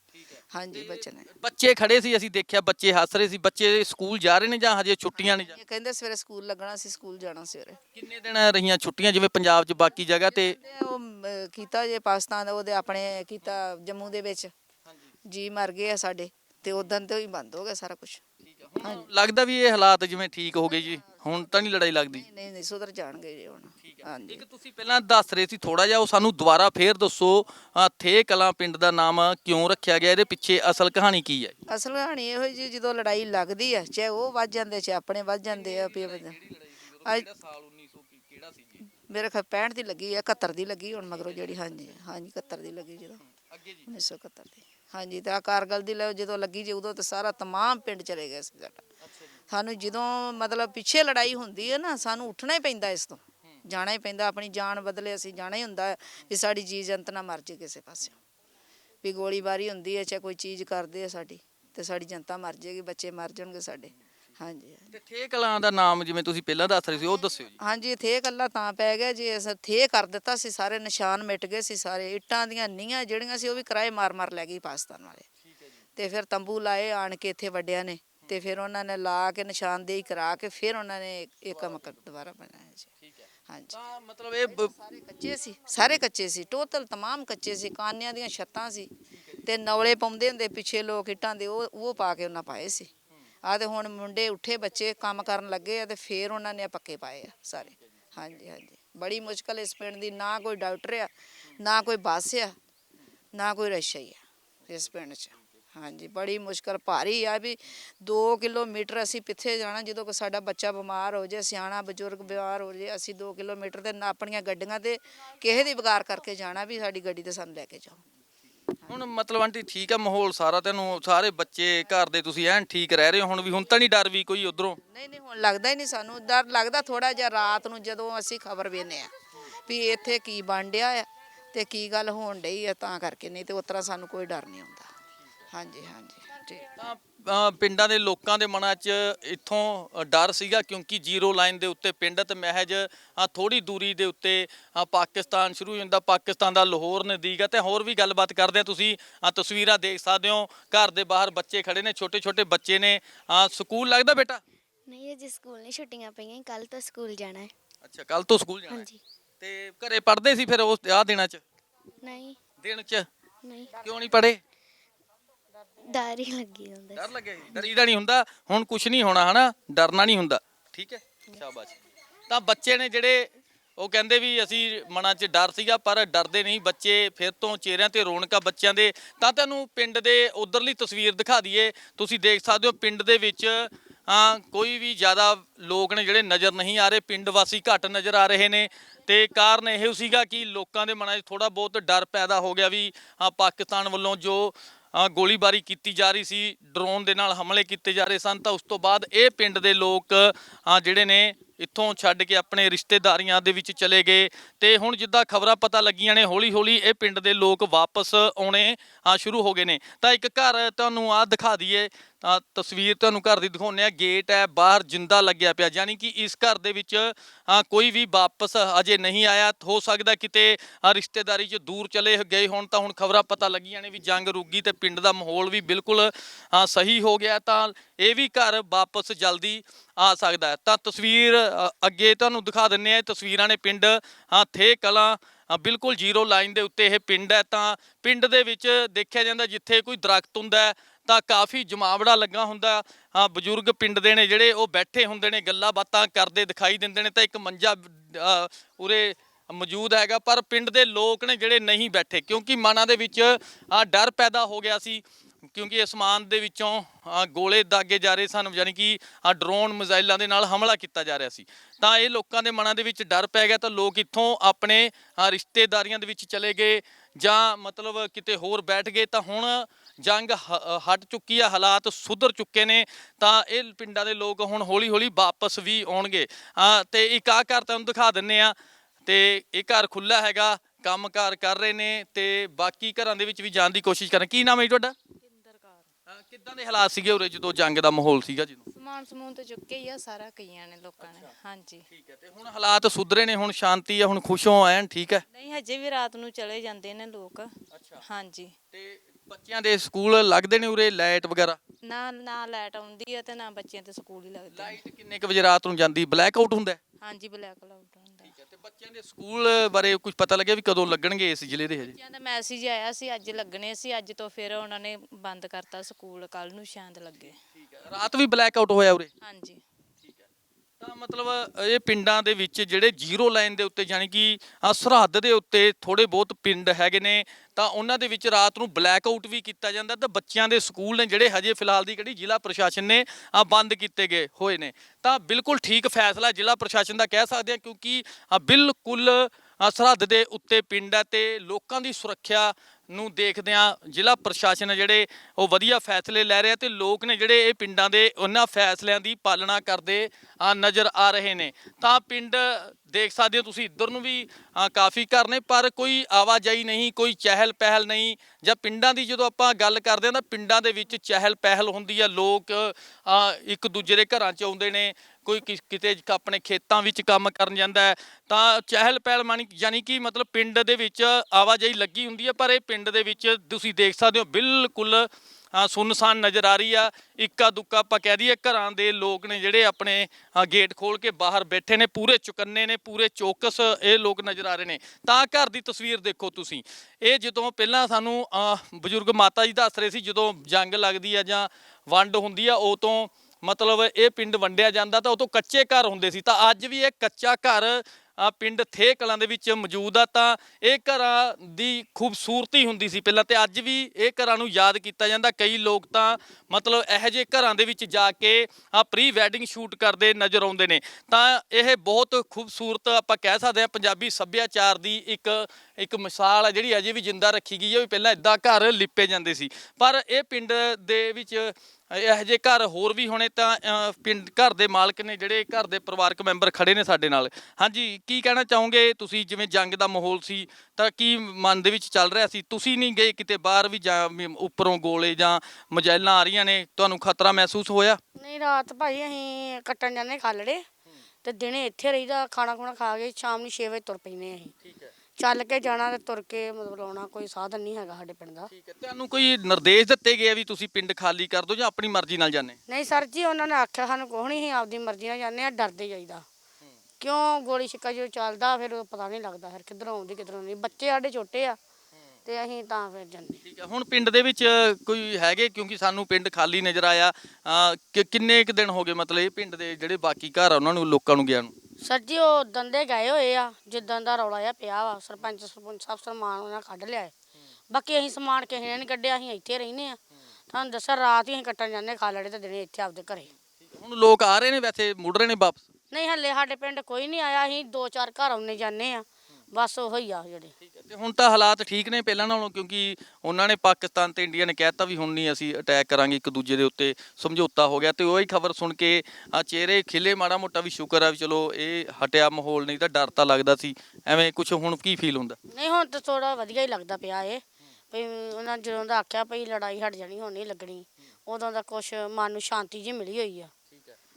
ਹਾਂਜੀ ਬੱਚੇ ਨੇ। ਬੱਚੇ ਖੜੇ ਸੀ ਅਸੀਂ ਦੇਖਿਆ ਬੱਚੇ ਹੱਸ ਰਹੇ ਸੀ। ਬੱਚੇ ਸਕੂਲ ਜਾ ਰਹੇ ਨੇ ਜਾਂ ਹਜੇ ਛੁੱਟੀਆਂ ਨੇ ਜਾਂ? ਇਹ ਕਹਿੰਦੇ ਸਵੇਰੇ ਸਕੂਲ ਲੱਗਣਾ ਸੀ ਸਕੂਲ ਜਾਣਾ ਸਵੇਰੇ। ਕਿੰਨੇ ਦਿਨ ਰਹੀਆਂ ਛੁੱਟੀਆਂ? ਜਿਵੇਂ ਪੰਜਾਬ 'ਚ ਬਾਕੀ ਜਗ੍ਹਾ ਤੇ ਉਹ ਕੀਤਾ ਜੇ ਪਾਕਿਸਤਾਨ ਦਾ ਉਹਦੇ ਆਪਣੇ ਕੀਤਾ ਜੰਮੂ ਦੇ ਵਿੱਚ। ਜੀ ਮਰ ਗਏ ਆ ਸਾਡੇ ਤੇ ਉਦੋਂ ਤੋਂ ਹੀ ਬੰਦ ਹੋ ਗਿਆ ਸਾਰਾ ਕੁਝ ਹੁਣ ਲੱਗਦਾ ਵੀ ਇਹ ਹਾਲਾਤ ਜਿਵੇਂ ਠੀਕ ਹੋ ਗਏ ਜੀ ਹੁਣ ਤਾਂ ਨਹੀਂ ਲੜਾਈ ਲੱਗਦੀ। ਨਹੀਂ ਨਹੀਂ ਨਹੀਂ ਸੁਧਰ ਜਾਣਗੇ ਜੀ ਹੁਣ। ਹਾਂਜੀ। ਇੱਕ ਤੁਸੀਂ ਪਹਿਲਾਂ ਦੱਸ ਰਹੇ ਸੀ ਥੋੜਾ ਜਿਹਾ ਉਹ ਸਾਨੂੰ ਦੁਬਾਰਾ ਫੇਰ ਦੱਸੋ ਅ, ਥੇ ਕਲਾਂ ਪਿੰਡ ਦਾ ਨਾਮ ਕਿਉਂ ਰੱਖਿਆ ਗਿਆ ਇਹਦੇ ਪਿੱਛੇ ਅਸਲ ਕਹਾਣੀ ਕੀ ਹੈ? ਅਸਲ ਕਹਾਣੀ ਇਹੋ ਜੀ ਜਦੋਂ ਲੜਾਈ ਲੱਗਦੀ ਆ ਚਾਹੇ ਉਹ ਵੱਜ ਜਾਂਦੇ ਚਾਹੇ ਆਪਣੇ ਵੱਜ ਜਾਂਦੇ ਆ ਵੀ ਅੱਜ ਸਾਲ 1900 ਕਿਹੜਾ ਸੀ ਜੀ? ਮੇਰੇ ਖਿਆਲ 65 ਦੀ ਲੱਗੀ ਆ 71 ਦੀ ਲੱਗੀ ਹੁਣ ਮਗਰੋਂ ਜਿਹੜੀ ਹਾਂਜੀ ਹਾਂਜੀ 71 ਦੀ ਲੱਗੀ ਜਦੋਂ। ਅੱਗੇ ਜੀ। 1971 ਦੀ। ਹਾਂਜੀ ਤੇ ਆ ਕਾਰਗਲ ਦੀ ਲਓ ਜਦੋਂ ਲੱਗੀ ਜੀ ਉਦੋਂ ਤੇ ਸਾਰਾ ਤਮਾਮ ਪਿੰਡ ਚਲੇ ਗਏ ਸੀ ਸਾਡਾ। ਸਾਨੂੰ ਜਦੋਂ ਮਤਲਬ ਪਿੱਛੇ ਲੜਾਈ ਹੁੰਦੀ ਹੈ ਨਾ ਸਾਨੂੰ ਉੱਠਣਾ ਹੀ ਪੈਂਦਾ ਇਸ ਤੋਂ। ਜਾਣਾ ਹੀ ਪੈਂਦਾ ਆਪਣੀ ਜਾਨ ਬਦਲੇ ਅਸੀਂ ਜਾਣਾ ਹੀ ਹੁੰਦਾ ਹੈ ਵੀ ਸਾਡੀ ਜੀ ਜੰਤ ਨਾ ਮਰ ਜੇ ਕਿਸੇ ਪਾਸੇ ਵੀ ਗੋਲੀਬਾਰੀ ਹੁੰਦੀ ਹੈ ਚਾਹੇ ਕੋਈ ਚੀਜ਼ ਕਰਦੇ ਆ ਸਾਡੀ ਤੇ ਸਾਡੀ ਜਨਤਾ ਮਰ ਜੇਗੀ ਬੱਚੇ ਮਰ ਜਾਣਗੇ ਸਾਡੇ। ਹਾਂਜੀ ਹਾਂਜੀ। ਤੇ ਥੇ ਕਲਾਂ ਦਾ ਨਾਮ ਜਿਵੇਂ ਤੁਸੀਂ ਪਹਿਲਾਂ ਦੱਸ ਰਹੇ ਸੀ ਉਹ ਦੱਸਿਓ ਜੀ। ਹਾਂਜੀ ਥੇ ਇਕੱਲਾ ਤਾਂ ਪੈ ਗਿਆ ਜੀ ਅਸ ਥੇ ਕਰ ਦਿੱਤਾ ਸੀ ਸਾਰੇ ਨਿਸ਼ਾਨ ਮਿਟ ਗਏ ਸੀ ਸਾਰੇ ਇੱਟਾਂ ਦੀਆਂ ਨੀਆਂ ਜਿਹੜੀਆਂ ਸੀ ਉਹ ਵੀ ਕਿਰਾਏ ਮਾਰ ਮਾਰ ਲੈ ਗਈ ਪਾਕਿਸਤਾਨ ਵਾਲੇ। ਤੇ ਫਿਰ ਤੰਬੂ ਲਾਏ ਆਣ ਕੇ ਇੱਥੇ ਵੱਡਿਆਂ ਨੇ ਤੇ ਫਿਰ ਉਹਨਾਂ ਨੇ ਲਾ ਕੇ ਨਿਸ਼ਾਨਦੇਹੀ ਕਰਾ ਕੇ ਫਿਰ ਉਹਨਾਂ ਨੇ ਇੱਕ ਮਕਰ ਦੁਬਾਰਾ ਬਣਾਇਆ ਜੀ। ਹਾਂਜੀ। ਤਾਂ ਮਤਲਬ ਇਹ ਬ- ਸਾਰੇ ਕੱਚੇ ਸੀ ਸਾਰੇ ਕੱਚੇ ਸੀ ਟੋਟਲ ਤਮਾਮ ਕੱਚੇ ਸੀ ਕਾਨਿਆਂ ਦੀਆਂ ਛੱਤਾਂ ਸੀ ਤੇ ਨਵਲੇ ਪਾਉਂਦੇ ਹੁੰਦੇ ਪਿੱਛੇ ਲੋਕ ਇੱਟਾਂ ਦੇ ਉਹ ਉਹ ਪਾ ਕੇ ਉਹਨਾਂ ਪਾਏ ਸੀ। ਆ ਤੇ ਹੁਣ ਮੁੰਡੇ ਉੱਠੇ, ਬੱਚੇ ਕੰਮ ਕਰਨ ਲੱਗੇ ਆ ਤੇ ਫੇਰ ਉਹਨਾਂ ਨੇ ਪੱਕੇ ਪਾਏ ਆ ਸਾਰੇ। ਹਾਂਜੀ ਹਾਂਜੀ। ਬੜੀ ਮੁਸ਼ਕਲ ਇਸ ਪਿੰਡ ਦੀ, ਨਾ ਕੋਈ ਡਾਕਟਰ ਆ, ਨਾ ਕੋਈ ਬੱਸ ਆ, ਨਾ ਕੋਈ ਰਸ਼ਾ ਹੀ ਆ ਇਸ ਪਿੰਡ 'ਚ। ਹਾਂਜੀ, ਬੜੀ ਮੁਸ਼ਕਲ, ਭਾਰੀ ਆ ਵੀ 2 ਕਿਲੋਮੀਟਰ ਅਸੀਂ ਪਿੱਛੇ ਜਾਣਾ, ਜਦੋਂ ਕੋਈ ਸਾਡਾ ਬੱਚਾ ਬਿਮਾਰ ਹੋ ਜਾਏ, ਸਿਆਣਾ ਬਜ਼ੁਰਗ ਬਿਮਾਰ ਹੋ ਜੇ ਅਸੀਂ 2 ਕਿਲੋਮੀਟਰ ਤੇ ਨਾ ਆਪਣੀਆਂ ਗੱਡੀਆਂ ਤੇ ਕਿਸੇ ਦੀ ਵਿਗਾਰ ਕਰਕੇ ਜਾਣਾ ਵੀ ਸਾਡੀ ਗੱਡੀ ਤੇ ਸਾਨੂੰ ਲੈ ਕੇ ਜਾਓ। ਹੁਣ ਮਤਲਬ ਆਂਟੀ ਠੀਕ ਆ ਮਾਹੌਲ ਸਾਰਾ ਤੈਨੂੰ, ਸਾਰੇ ਬੱਚੇ, ਘਰ ਦੇ ਤੁਸੀਂ ਐਨ ਠੀਕ ਰਹਿ ਰਹੇ ਹੋ, ਹੁਣ ਵੀ ਹੁਣ ਤਾਂ ਨਹੀਂ ਡਰ ਵੀ ਕੋਈ ਉਧਰੋਂ? ਨਹੀਂ ਨਹੀਂ, ਹੁਣ ਲੱਗਦਾ ਹੀ ਨਹੀਂ ਸਾਨੂੰ, ਡਰ ਲੱਗਦਾ ਥੋੜਾ ਜਿਹਾ ਰਾਤ ਨੂੰ ਜਦੋਂ ਅਸੀਂ ਖਬਰ ਵੇਨੇ ਆ ਵੀ ਇੱਥੇ ਕੀ ਬਣ ਡਿਆ ਆ ਤੇ ਕੀ ਗੱਲ ਹੋਣ ਡਈ ਆ ਤਾਂ ਕਰਕੇ, ਨਹੀਂ ਤੇ ਉਸ ਤਰ੍ਹਾਂ ਸਾਨੂੰ ਕੋਈ ਡਰ ਨਹੀਂ ਹੁੰਦਾ। ਹਾਂਜੀ ਹਾਂਜੀ ਠੀਕ ਤਾਂ ਅ, ਪਿੰਡਾਂ ਦੇ ਲੋਕਾਂ ਦੇ ਮਨਾਂ 'ਚ ਇੱਥੋਂ ਅ, ਡਰ ਸੀਗਾ ਕਿਉਂਕਿ ਜ਼ੀਰੋ ਲਾਈਨ ਦੇ ਉੱਤੇ ਪਿੰਡ ਤੇ ਮਹਿਜ ਥੋੜੀ ਦੂਰੀ ਦੇ ਉੱਤੇ ਅ, ਪਾਕਿਸਤਾਨ ਸ਼ੁਰੂ ਹੋ ਜਾਂਦਾ ਪਾਕਿਸਤਾਨ ਦਾ ਲਾਹੌਰ ਨਜ਼ਦੀਕ ਹੈ ਤੇ ਹੋਰ ਵੀ ਗੱਲਬਾਤ ਕਰਦੇ ਆ ਤੁਸੀਂ ਅ, ਤਸਵੀਰਾਂ ਦੇਖ ਸਕਦੇ ਹੋ ਘਰ ਦੇ ਬਾਹਰ ਬੱਚੇ ਖੜੇ ਨੇ ਛੋਟੇ ਛੋਟੇ ਬੱਚੇ ਨੇ। ਅ, ਸਕੂਲ ਲੱਗਦਾ ਬੇਟਾ? ਨਹੀਂ ਅਜੇ ਸਕੂਲ ਨਹੀਂ ਛੁੱਟੀਆਂ ਪਈਆਂ ਕੱਲ ਤੋਂ ਸਕੂਲ ਜਾਣਾ ਹੈ। ਅੱਛਾ ਕੱਲ ਤੋਂ ਸਕੂਲ ਜਾਣਾ ਹੈ। ਹਾਂਜੀ। ਤੇ ਘਰੇ ਪੜ੍ਹਦੇ ਸੀ ਫਿਰ ਉਸ ਆ ਦਿਨਾਂ 'ਚ? ਨਹੀਂ। ਦਿਨ 'ਚ? ਨਹੀਂ। ਕਿਉਂ ਨਹੀਂ ਪੜ੍ਹੇ? ਡਰ ਹੀ ਲੱਗੀ ਹੁੰਦਾ ਡਰ ਲੱਗਿਆ ਜੀ। ਡਰੀਦਾ ਨਹੀਂ ਹੁੰਦਾ ਹੁਣ ਕੁਝ ਨਹੀਂ ਹੋਣਾ ਹਨਾ ਡਰਨਾ ਨਹੀਂ ਹੁੰਦਾ। ਠੀਕ ਹੈ? ਸ਼ਾਬਾਸ਼। ਤਾਂ ਬੱਚੇ ਨੇ ਜਿਹੜੇ ਉਹ ਕਹਿੰਦੇ ਵੀ ਅਸੀਂ ਮਨਾਂ 'ਚ ਡਰ ਸੀਗਾ ਪਰ ਡਰਦੇ ਨਹੀਂ। ਬੱਚੇ ਫਿਰ ਤੋਂ ਚਿਹਰਿਆਂ ਤੇ ਰੌਣਕਾਂ ਬੱਚਿਆਂ ਦੇ। ਤਾਂ ਤੁਹਾਨੂੰ ਪਿੰਡ ਦੇ ਉਧਰਲੀ ਤਸਵੀਰ ਦਿਖਾ ਦਈਏ। ਤੁਸੀਂ ਦੇਖ ਸਕਦੇ ਹੋ ਪਿੰਡ ਦੇ ਵਿੱਚ ਹਾਂ ਕੋਈ ਵੀ ਜ਼ਿਆਦਾ ਲੋਕ ਨੇ ਜਿਹੜੇ ਨਜ਼ਰ ਨਹੀਂ ਆ ਰਹੇ। ਪਿੰਡ ਵਾਸੀ ਘੱਟ ਨਜ਼ਰ ਆ ਰਹੇ ਨੇ। ਤੇ ਕਾਰਨ ਇਹ ਸੀਗਾ ਕਿ ਲੋਕਾਂ ਦੇ ਮਨਾਂ 'ਚ ਥੋੜਾ ਬਹੁਤ ਡਰ ਪੈਦਾ ਹੋ ਗਿਆ ਵੀ ਹਾਂ, ਪਾਕਿਸਤਾਨ ਵੱਲੋਂ ਜੋ ਗੋਲੀਬਾਰੀ ਕੀਤੀ ਜਾ ਰਹੀ ਸੀ, ਡਰੋਨ ਦੇ ਨਾਲ ਹਮਲੇ ਕੀਤੇ ਜਾ ਰਹੇ ਸਨ, ਤਾਂ ਉਸ ਤੋਂ ਬਾਅਦ ਇਹ ਪਿੰਡ ਦੇ ਲੋਕ ਜਿਹੜੇ ਨੇ ਇੱਥੋਂ ਛੱਡ ਕੇ ਆਪਣੇ ਰਿਸ਼ਤੇਦਾਰੀਆਂ ਦੇ ਵਿੱਚ ਚਲੇ ਗਏ। ਤੇ ਹੁਣ ਜਿੱਦਾਂ ਖਬਰਾਂ ਪਤਾ ਲੱਗੀਆਂ ਨੇ ਹੌਲੀ ਹੌਲੀ ਇਹ ਪਿੰਡ ਦੇ ਲੋਕ ਵਾਪਸ ਆਉਣੇ ਸ਼ੁਰੂ ਹੋ ਗਏ ਨੇ। ਤਾਂ ਇੱਕ ਘਰ ਤੁਹਾਨੂੰ ਆ ਦਿਖਾ ਦਈਏ ਤਾਂ ਤਸਵੀਰ ਤੁਹਾਨੂੰ ਘਰ ਦੀ ਦਿਖਾਉਂਦੇ ਆ ਗੇਟ ਹੈ ਬਾਹਰ ਜਿੰਦਾ ਲੱਗਿਆ ਪਿਆ। ਯਾਨੀ ਕਿ ਇਸ ਘਰ ਦੇ ਵਿੱਚ ਕੋਈ ਵੀ ਵਾਪਸ ਅਜੇ ਨਹੀਂ ਆਇਆ। ਹੋ ਸਕਦਾ ਕਿਤੇ ਰਿਸ਼ਤੇਦਾਰੀ 'ਚ ਦੂਰ ਚਲੇ ਗਏ ਹੋਣ ਤਾਂ ਹੁਣ ਖਬਰਾਂ ਪਤਾ ਲੱਗੀਆਂ ਨੇ ਵੀ ਜੰਗ ਰੁੱਗੀ ਤੇ ਪਿੰਡ ਦਾ ਮਾਹੌਲ ਵੀ ਬਿਲਕੁਲ ਸਹੀ ਹੋ ਗਿਆ ਤਾਂ ਇਹ ਵੀ ਘਰ ਵਾਪਸ ਜਲਦੀ ਆ ਸਕਦਾ ਤਾਂ ਤਸਵੀਰ ਅੱਗੇ ਤੁਹਾਨੂੰ ਦਿਖਾ ਦਿੰਨੇ ਆ ਇਹ ਤਸਵੀਰਾਂ ਨੇ ਪਿੰਡ ਅ, ਥੇ ਕਲਾਂ ਬਿਲਕੁਲ ਜ਼ੀਰੋ ਲਾਈਨ ਦੇ ਉੱਤੇ ਇਹ ਪਿੰਡ ਹੈ। ਤਾਂ ਪਿੰਡ ਦੇ ਵਿੱਚ ਦੇਖਿਆ ਜਾਂਦਾ ਜਿੱਥੇ ਕੋਈ ਦਰਖਤ ਹੁੰਦਾ ਤਾਂ ਕਾਫੀ ਜਮਾਵੜਾ ਲੱਗਾ ਹੁੰਦਾ। ਹਾਂ, ਬਜ਼ੁਰਗ ਪਿੰਡ ਦੇ ਨੇ ਜਿਹੜੇ ਉਹ ਬੈਠੇ ਹੁੰਦੇ ਨੇ, ਗੱਲਾਂ ਬਾਤਾਂ ਕਰਦੇ ਦਿਖਾਈ ਦਿੰਦੇ ਨੇ ਤਾਂ ਇੱਕ ਮੰਜਾ ਉਰੇ ਮੌਜੂਦ ਹੈਗਾ। ਪਰ ਪਿੰਡ ਦੇ ਲੋਕ ਨੇ ਜਿਹੜੇ ਨਹੀਂ ਬੈਠੇ, ਕਿਉਂਕਿ ਮਨਾਂ ਦੇ ਵਿੱਚ ਡਰ ਪੈਦਾ ਹੋ ਗਿਆ ਸੀ। ਕਿਉਂਕਿ ਅਸਮਾਨ ਦੇ ਵਿੱਚੋਂ ਗੋਲੇ ਦਾਗੇ ਜਾ ਰਹੇ ਸਨ, ਯਾਨੀ ਕਿ ਡਰੋਨ ਮਿਜ਼ਾਈਲਾਂ ਦੇ ਨਾਲ ਹਮਲਾ ਕੀਤਾ ਜਾ ਰਿਹਾ ਸੀ। ਤਾਂ ਇਹ ਲੋਕਾਂ ਦੇ ਮਨਾਂ ਦੇ ਵਿੱਚ ਡਰ ਪੈ ਗਿਆ ਤਾਂ ਲੋਕ ਇੱਥੋਂ ਆਪਣੇ ਰਿਸ਼ਤੇਦਾਰੀਆਂ ਦੇ ਵਿੱਚ ਚਲੇ ਗਏ ਜਾਂ ਮਤਲਬ ਕਿਤੇ ਹੋਰ ਬੈਠ ਗਏ ਤਾਂ ਹੁਣ ਜੰਗ ਹਟ ਚੁੱਕੀ ਆ ਹਾਲਾਤ ਸੁਧਰ ਚੁੱਕੇ ਨੇ ਤਾਂ ਇਹ ਪਿੰਡਾਂ ਦੇ ਲੋਕ ਹੁਣ ਹੌਲੀ ਹੌਲੀ ਵਾਪਸ ਵੀ ਆਉਣਗੇ। ਤੇ ਇੱਕ ਆ ਘਰ ਤੁਹਾਨੂੰ ਦਿਖਾ ਦਿੰਨੇ ਆ ਤੇ ਇਹ ਘਰ ਖੁੱਲਾ ਹੈਗਾ ਕੰਮਕਾਰ ਕਰ ਰਹੇ ਨੇ ਤੇ ਬਾਕੀ ਘਰਾਂ ਦੇ ਵਿੱਚ ਵੀ ਜਾਣ ਦੀ ਕੋਸ਼ਿਸ਼ ਕਰ ਰਹੇ। ਕੀ ਨਾਮ ਹੈ ਜੀ ਤੁਹਾਡਾ? ਕਿੱਦਾਂ ਦੇ ਹਾਲਾਤ ਸੀਗੇ ਉਰੇ ਜਦੋਂ ਜੰਗ ਦਾ ਮਾਹੌਲ ਸੀਗਾ ਜਦੋਂ? ਸਮਾਨ ਸਮੂਨ ਤੇ ਚੁੱਕੇ ਹੀ ਆ ਸਾਰਾ ਕਈਆਂ ਨੇ ਲੋਕਾਂ ਨੇ ਹਾਂਜੀ। ਠੀਕ ਹੈ ਤੇ ਹੁਣ ਹਾਲਾਤ ਸੁਧਰੇ ਨੇ ਹੁਣ ਸ਼ਾਂਤੀ ਆ ਹੁਣ ਖੁਸ਼ ਹੋ ਐਨ ਠੀਕ ਹੈ? ਨਹੀਂ ਹਜੇ ਵੀ ਰਾਤ ਨੂੰ ਚਲੇ ਜਾਂਦੇ ਨੇ ਲੋਕ। ਅੱਛਾ। ਹਾਂਜੀ। ਤੇ ਬੱਚਿਆਂ ਦੇ ਸਕੂਲ ਲੱਗਦੇ ਨੇ ਉਰੇ ਲਾਈਟ ਵਗੈਰਾ? ਨਾ ਨਾ ਲਾਈਟ ਆਉਂਦੀ ਆ ਤੇ ਨਾ ਬੱਚਿਆਂ ਤੇ ਸਕੂਲ ਹੀ ਲੱਗਦੇ ਲਾਈਟ ਕਿੰਨੇ ਕੁ ਵਜੇ ਰਾਤ ਨੂੰ ਜਾਂਦੀ? ਬਲੈਕ ਆਊਟ ਹੁੰਦਾ? ਹੈ? ਹਾਂਜੀ ਬਲੈਕ ਆਊਟ ਹੁੰਦਾ। ਠੀਕ ਹੈ ਤੇ ਬੱਚਿਆਂ ਦੇ ਸਕੂਲ ਬਾਰੇ ਕੁਝ ਪਤਾ ਲੱਗਿਆ ਵੀ ਕਦੋਂ ਲੱਗਣਗੇ ਇਸ ਜ਼ਿਲ੍ਹੇ ਦੇ ਹਜੇ? ਬੱਚਿਆਂ ਦਾ ਮੈਸੇਜ ਆਇਆ ਸੀ ਅੱਜ ਲੱਗਣੇ ਸੀ ਅੱਜ ਤੋਂ ਫਿਰ ਉਹਨਾਂ ਨੇ ਬੰਦ ਕਰਤਾ ਸਕੂਲ ਕੱਲ ਨੂੰ ਸ਼ਾਂਤ ਲੱਗੇ। ਠੀਕ ਹੈ ਰਾਤ ਵੀ ਬਲੈਕ ਆਊਟ ਹੋਇਆ ਉਰੇ? ਹਾਂਜੀ। ਠੀਕ ਹੈ ਤਾਂ ਮਤਲਬ ਇਹ ਪਿੰਡਾਂ ਦੇ ਵਿੱਚ ਜਿਹੜੇ ਜ਼ੀਰੋ ਲਾਈਨ ਦੇ ਉੱਤੇ ਯਾਨੀ ਕਿ ਸਰਹੱਦ ਦੇ ਉੱਤੇ ਥੋੜੇ ਬਹੁਤ ਪਿੰਡ ਹੈਗੇ ਨੇ ਤਾਂ ਉਹਨਾਂ ਦੇ ਵਿੱਚ ਰਾਤ ਨੂੰ ਬਲੈਕ ਆਊਟ ਵੀ ਕੀਤਾ ਜਾਂਦਾ। ਤਾਂ ਬੱਚਿਆਂ ਦੇ ਸਕੂਲ ਨੇ ਜਿਹੜੇ ਹਜੇ ਫਿਲਹਾਲ ਦੀ ਕਿਹੜੀ ਜ਼ਿਲ੍ਹਾ ਪ੍ਰਸ਼ਾਸਨ ਨੇ ਆ ਬੰਦ ਕੀਤੇ ਗਏ ਹੋਏ ਨੇ। ਤਾਂ ਬਿਲਕੁਲ ਠੀਕ ਫੈਸਲਾ ਜ਼ਿਲ੍ਹਾ ਪ੍ਰਸ਼ਾਸਨ ਦਾ ਕਹਿ ਸਕਦੇ ਆ ਕਿਉਂਕਿ ਬਿਲਕੁਲ ਸਰਹੱਦ ਦੇ ਉੱਤੇ ਪਿੰਡ ਹੈ ਤੇ ਲੋਕਾਂ ਦੀ ਸੁਰੱਖਿਆ ਨੂੰ ਦੇਖਦਿਆਂ ਜ਼ਿਲ੍ਹਾ ਪ੍ਰਸ਼ਾਸਨ ਜਿਹੜੇ ਉਹ ਵਧੀਆ ਫੈਸਲੇ ਲੈ ਰਿਹਾ ਤੇ ਲੋਕ ਨੇ ਜਿਹੜੇ ਇਹ ਪਿੰਡਾਂ ਦੇ ਉਹਨਾਂ ਫੈਸਲਿਆਂ ਦੀ ਪਾਲਣਾ ਕਰਦੇ ਆ, ਨਜ਼ਰ ਆ ਰਹੇ ਨੇ। ਤਾਂ ਪਿੰਡ ਦੇਖ ਸਕਦੇ ਹੋ ਤੁਸੀਂ, ਇੱਧਰ ਨੂੰ ਵੀ ਕਾਫੀ ਘਰ ਨੇ, ਪਰ ਕੋਈ ਆਵਾਜਾਈ ਨਹੀਂ, ਕੋਈ ਚਹਿਲ ਪਹਿਲ ਨਹੀਂ। ਜਾਂ ਪਿੰਡਾਂ ਦੀ ਜਦੋਂ ਆਪਾਂ ਗੱਲ ਕਰਦੇ ਹਾਂ ਤਾਂ ਪਿੰਡਾਂ ਦੇ ਵਿੱਚ ਚਹਿਲ ਪਹਿਲ ਹੁੰਦੀ ਆ। ਲੋਕ ਇੱਕ ਦੂਜੇ ਦੇ ਘਰਾਂ 'ਚ ਆਉਂਦੇ ਨੇ ਕੋਈ ਕਿਸ- ਕਿਤੇ ਆਪਣੇ ਖੇਤਾਂ ਵਿੱਚ ਕੰਮ ਕਰਨ ਜਾਂਦਾ ਹੈ ਤਾਂ ਚਹਿਲ ਪਹਿਲ ਮਾਨੀ ਯਾਨੀ ਕਿ ਮਤਲਬ ਪਿੰਡ ਦੇ ਵਿੱਚ ਆਵਾਜਾਈ ਲੱਗੀ ਹੁੰਦੀ ਹੈ ਪਰ ਇਹ ਪਿੰਡ ਦੇ ਵਿੱਚ ਤੁਸੀਂ ਦੇਖ ਸਕਦੇ ਹੋ ਬਿਲਕੁਲ ਅ, ਸੁੰਨਸਾਨ ਨਜ਼ਰ ਆ ਰਹੀ ਆ। ਇੱਕਾ ਦੁੱਕਾ ਆਪਾਂ ਕਹਿ ਦਈਏ ਘਰਾਂ ਦੇ ਲੋਕ ਨੇ ਜਿਹੜੇ ਆਪਣੇ ਅ, ਗੇਟ ਖੋਲ ਕੇ ਬਾਹਰ ਬੈਠੇ ਨੇ ਪੂਰੇ ਚੁਕੰਨੇ ਨੇ ਪੂਰੇ ਚੌਕਸ ਇਹ ਲੋਕ ਨਜ਼ਰ ਆ ਰਹੇ ਨੇ। ਤਾਂ ਘਰ ਦੀ ਤਸਵੀਰ ਦੇਖੋ ਤੁਸੀਂ। ਇਹ ਜਦੋਂ ਪਹਿਲਾਂ ਸਾਨੂੰ ਅ, ਬਜ਼ੁਰਗ ਮਾਤਾ ਜੀ ਦੱਸ ਰਹੇ ਸੀ ਜਦੋਂ ਜੰਗ ਲੱਗਦੀ ਆ ਜਾਂ ਵੰਡ ਹੁੰਦੀ ਆ ਉਹ ਤੋਂ ਮਤਲਬ ਇਹ ਪਿੰਡ ਵੰਡਿਆ ਜਾਂਦਾ ਤਾਂ ਉਹ ਤੋਂ ਕੱਚੇ ਘਰ ਹੁੰਦੇ ਸੀ, ਤਾਂ ਅੱਜ ਵੀ ਇਹ ਕੱਚਾ ਘਰ ਪਿੰਡ ਥੇ ਕਲਾਂ ਦੇ ਵਿੱਚ ਮੌਜੂਦ ਆ, ਤਾਂ ਇਹ ਘਰਾਂ ਦੀ ਖੂਬਸੂਰਤੀ ਹੁੰਦੀ ਸੀ ਪਹਿਲਾਂ ਤੇ ਅੱਜ ਵੀ ਇਹ ਘਰਾਂ ਨੂੰ ਯਾਦ ਕੀਤਾ ਜਾਂਦਾ, ਕਈ ਲੋਕ ਤਾਂ ਮਤਲਬ ਇਹੋ ਜਿਹੇ ਘਰਾਂ ਦੇ ਵਿੱਚ ਜਾ ਕੇ ਆ ਪ੍ਰੀ ਵੈਡਿੰਗ ਸ਼ੂਟ ਕਰਦੇ ਨਜ਼ਰ ਆਉਂਦੇ ਨੇ, ਤਾਂ ਇਹ ਬਹੁਤ ਖੂਬਸੂਰਤ ਆਪਾਂ ਕਹਿ ਸਕਦੇ ਆ ਪੰਜਾਬੀ ਸੱਭਿਆਚਾਰ ਦੀ ਇੱਕ ਇੱਕ ਮਿਸਾਲ ਆ ਜਿਹੜੀ ਅਜੇ ਵੀ ਜਿੰਦਾ ਰੱਖੀ ਗਈ ਹੈ ਵੀ ਪਹਿਲਾਂ ਇਦਾਂ ਘਰ ਲਿਪੇ ਜਾਂਦੇ ਸੀ, ਪਰ ਇਹ ਪਿੰਡ ਦੇ ਵਿੱਚ ਇਹੋ ਜਿਹੇ ਘਰ ਹੋਰ ਵੀ ਹੋਣੇ ਤਾਂ ਅ, ਪਿੰਡ ਘਰ ਦੇ ਮਾਲਕ ਨੇ ਜਿਹੜੇ ਘਰ ਦੇ ਪਰਿਵਾਰਕ ਮੈਂਬਰ ਖੜੇ ਨੇ ਸਾਡੇ ਨਾਲ। ਹਾਂਜੀ ਕੀ ਕਹਿਣਾ ਚਾਹੋਗੇ? ਤੁਸੀਂ ਜਿਵੇਂ ਜੰਗ ਦਾ ਮਾਹੌਲ ਸੀ ਤਾਂ ਕੀ ਮਨ ਦੇ ਵਿੱਚ ਚੱਲ ਰਿਹਾ ਸੀ? ਤੁਸੀਂ ਨਹੀਂ ਗਏ ਕਿਤੇ ਬਾਹਰ ਵੀ ਜਾਂ ਵੀ ਉੱਪਰੋਂ ਗੋਲੇ ਜਾਂ ਮਜਾਇਲਾਂ ਆ ਰਹੀਆਂ ਨੇ? ਤੁਹਾਨੂੰ ਖਤਰਾ ਮਹਿਸੂਸ ਹੋਇਆ? ਨਹੀਂ ਰਾਤ ਭਾਈ ਅਸੀਂ ਕੱਟਣ ਜਾਂਦੇ ਖਾਲੜੇ। ਤੇ ਦਿਨੇ ਇੱਥੇ ਰਹੀਦਾ ਖਾਣਾ ਖੁਣਾ ਖਾ ਕੇ ਸ਼ਾਮ ਨੂੰ 6 ਵਜੇ ਤੁਰ ਪੈਂਦੇ ਅਸੀਂ। ਠੀਕ ਹੈ। ਚੱਲ ਕੇ ਜਾਣਾ ਤੇ ਤੁਰ ਕੇ ਮਤਲਬ ਆਉਣਾ ਕੋਈ ਸਾਧਨ ਨਹੀਂ ਹੈਗਾ ਸਾਡੇ ਪਿੰਡ ਦਾ। ਠੀਕ ਹੈ ਤੁਹਾਨੂੰ ਕੋਈ ਨਿਰਦੇਸ਼ ਦਿੱਤੇ ਗਏ ਆ ਵੀ ਤੁਸੀਂ ਪਿੰਡ ਖਾਲੀ ਕਰ ਦਿਓ ਜਾਂ ਆਪਣੀ ਮਰਜ਼ੀ ਨਾਲ ਜਾਂਦੇ? ਨਹੀਂ ਸਰ ਜੀ ਉਹਨਾਂ ਨੇ ਆਖਿਆ ਸਾਨੂੰ ਕੁਛ ਨਹੀਂ ਅਸੀਂ ਆਪਦੀ ਮਰਜ਼ੀ ਨਾਲ ਜਾਂਦੇ ਆ ਡਰਦੇ ਜਾਈਦਾ। ਕਿਉਂ ਗੋਲੀ ਛਿੱਕਾ ਜੋ ਚੱਲਦਾ ਫਿਰ ਉਹ ਪਤਾ ਨਹੀਂ ਲੱਗਦਾ ਫਿਰ ਕਿੱਧਰੋਂ ਆਉਂਦੀ ਕਿੱਧਰੋਂ ਨਹੀਂ। ਬੱਚੇ ਸਾਡੇ ਛੋਟੇ ਆ ਤੇ ਅਸੀਂ ਤਾਂ ਫਿਰ ਜਾਂਦੇ। ਠੀਕ ਹੈ ਹੁਣ ਪਿੰਡ ਦੇ ਵਿੱਚ ਕੋਈ ਹੈਗੇ? ਕਿਉਂਕਿ ਸਾਨੂੰ ਪਿੰਡ ਖਾਲੀ ਨਜ਼ਰ ਆਇਆ। ਕਿ ਕਿੰਨੇ ਕੁ ਦਿਨ ਹੋ ਗਏ ਮਤਲਬ ਇਹ ਪਿੰਡ ਦੇ ਜਿਹੜੇ ਬਾਕੀ ਘਰ ਆ ਉਹਨਾਂ ਨੂੰ ਲੋਕਾਂ ਨੂੰ ਗਿਆ ਨੂੰ? ਸਰ ਜੀ ਉਹ ਦੰਦੇ ਗਏ ਹੋਏ ਆ ਜਿੱਦਾਂ ਦਾ ਰੌਲਾ ਆ ਪਿਆ ਵਾ ਸਰਪੰਚ ਸਰਪੰਚ ਸਭ ਸਮਾਨ ਉਹਨਾਂ ਕੱਢ ਲਿਆ ਹੈ। ਬਾਕੀ ਅਸੀਂ ਸਮਾਨ ਕਿਸੇ ਨੇ ਨਹੀਂ ਕੱਢਿਆ ਅਸੀਂ ਇੱਥੇ ਰਹਿੰਦੇ ਆ ਤੁਹਾਨੂੰ ਦੱਸਿਆ ਰਾਤ ਹੀ ਅਸੀਂ ਕੱਟਣ ਜਾਂਦੇ ਖਾਲੜੇ ਤੇ ਦਿਨੇ ਇੱਥੇ ਆਪਦੇ ਘਰੇ। ਹੁਣ ਲੋਕ ਆ ਰਹੇ ਨੇ ਵੈਸੇ ਮੁੜ ਰਹੇ ਨੇ ਵਾਪਸ? ਨਹੀਂ ਹੱਲੇ ਸਾਡੇ ਪਿੰਡ ਕੋਈ ਨਹੀਂ ਆਇਆ ਅਸੀਂ ਦੋ ਚਾਰ ਘਰ ਆਉਣੇ ਜਾਂਦੇ ਆ ਬਸ ਉਹੋ ਹੀ ਆ ਜਿਹੜੇ। ਠੀਕ ਹੈ ਤੇ ਹੁਣ ਤਾਂ ਹਾਲਾਤ ਠੀਕ ਨੇ ਪਹਿਲਾਂ ਨਾਲੋਂ ਕਿਉਂਕਿ ਉਹਨਾਂ ਨੇ ਪਾਕਿਸਤਾਨ ਤੇ ਇੰਡੀਆ ਨੇ ਕਹਿਤਾ ਵੀ ਹੁਣ ਨਹੀਂ ਅਸੀਂ ਅਟੈਕ ਕਰਾਂਗੇ ਇੱਕ ਦੂਜੇ ਦੇ ਉੱਤੇ ਸਮਝੌਤਾ ਹੋ ਗਿਆ ਤੇ ਉਹੀ ਖਬਰ ਸੁਣ ਕੇ ਆ ਚਿਹਰੇ ਖਿਲੇ ਮਾੜਾ ਮੋਟਾ ਵੀ ਸ਼ੁਕਰ ਆ ਵੀ ਚਲੋ ਇਹ ਹਟਿਆ ਮਾਹੌਲ ਨਹੀਂ ਤਾਂ ਡਰ ਤਾਂ ਲੱਗਦਾ ਸੀ। ਐਵੇਂ ਕੁਝ ਹੁਣ ਕੀ ਫੀਲ ਹੁੰਦਾ? ਨਹੀਂ ਹੁਣ ਤਾਂ ਥੋੜਾ ਵਧੀਆ ਹੀ ਲੱਗਦਾ ਪਿਆ ਏ ਵੀ ਉਹਨਾਂ ਜਦੋਂ ਦਾ ਆਖਿਆ ਭਈ ਲੜਾਈ ਹਟ ਜਾਣੀ ਹੁਣ ਨਹੀਂ ਲੱਗਣੀ ਉਦੋਂ ਦਾ ਕੁਛ ਮਨ ਨੂੰ ਸ਼ਾਂਤੀ ਜੀ ਮਿਲੀ ਹੋਈ ਆ। ਹੈ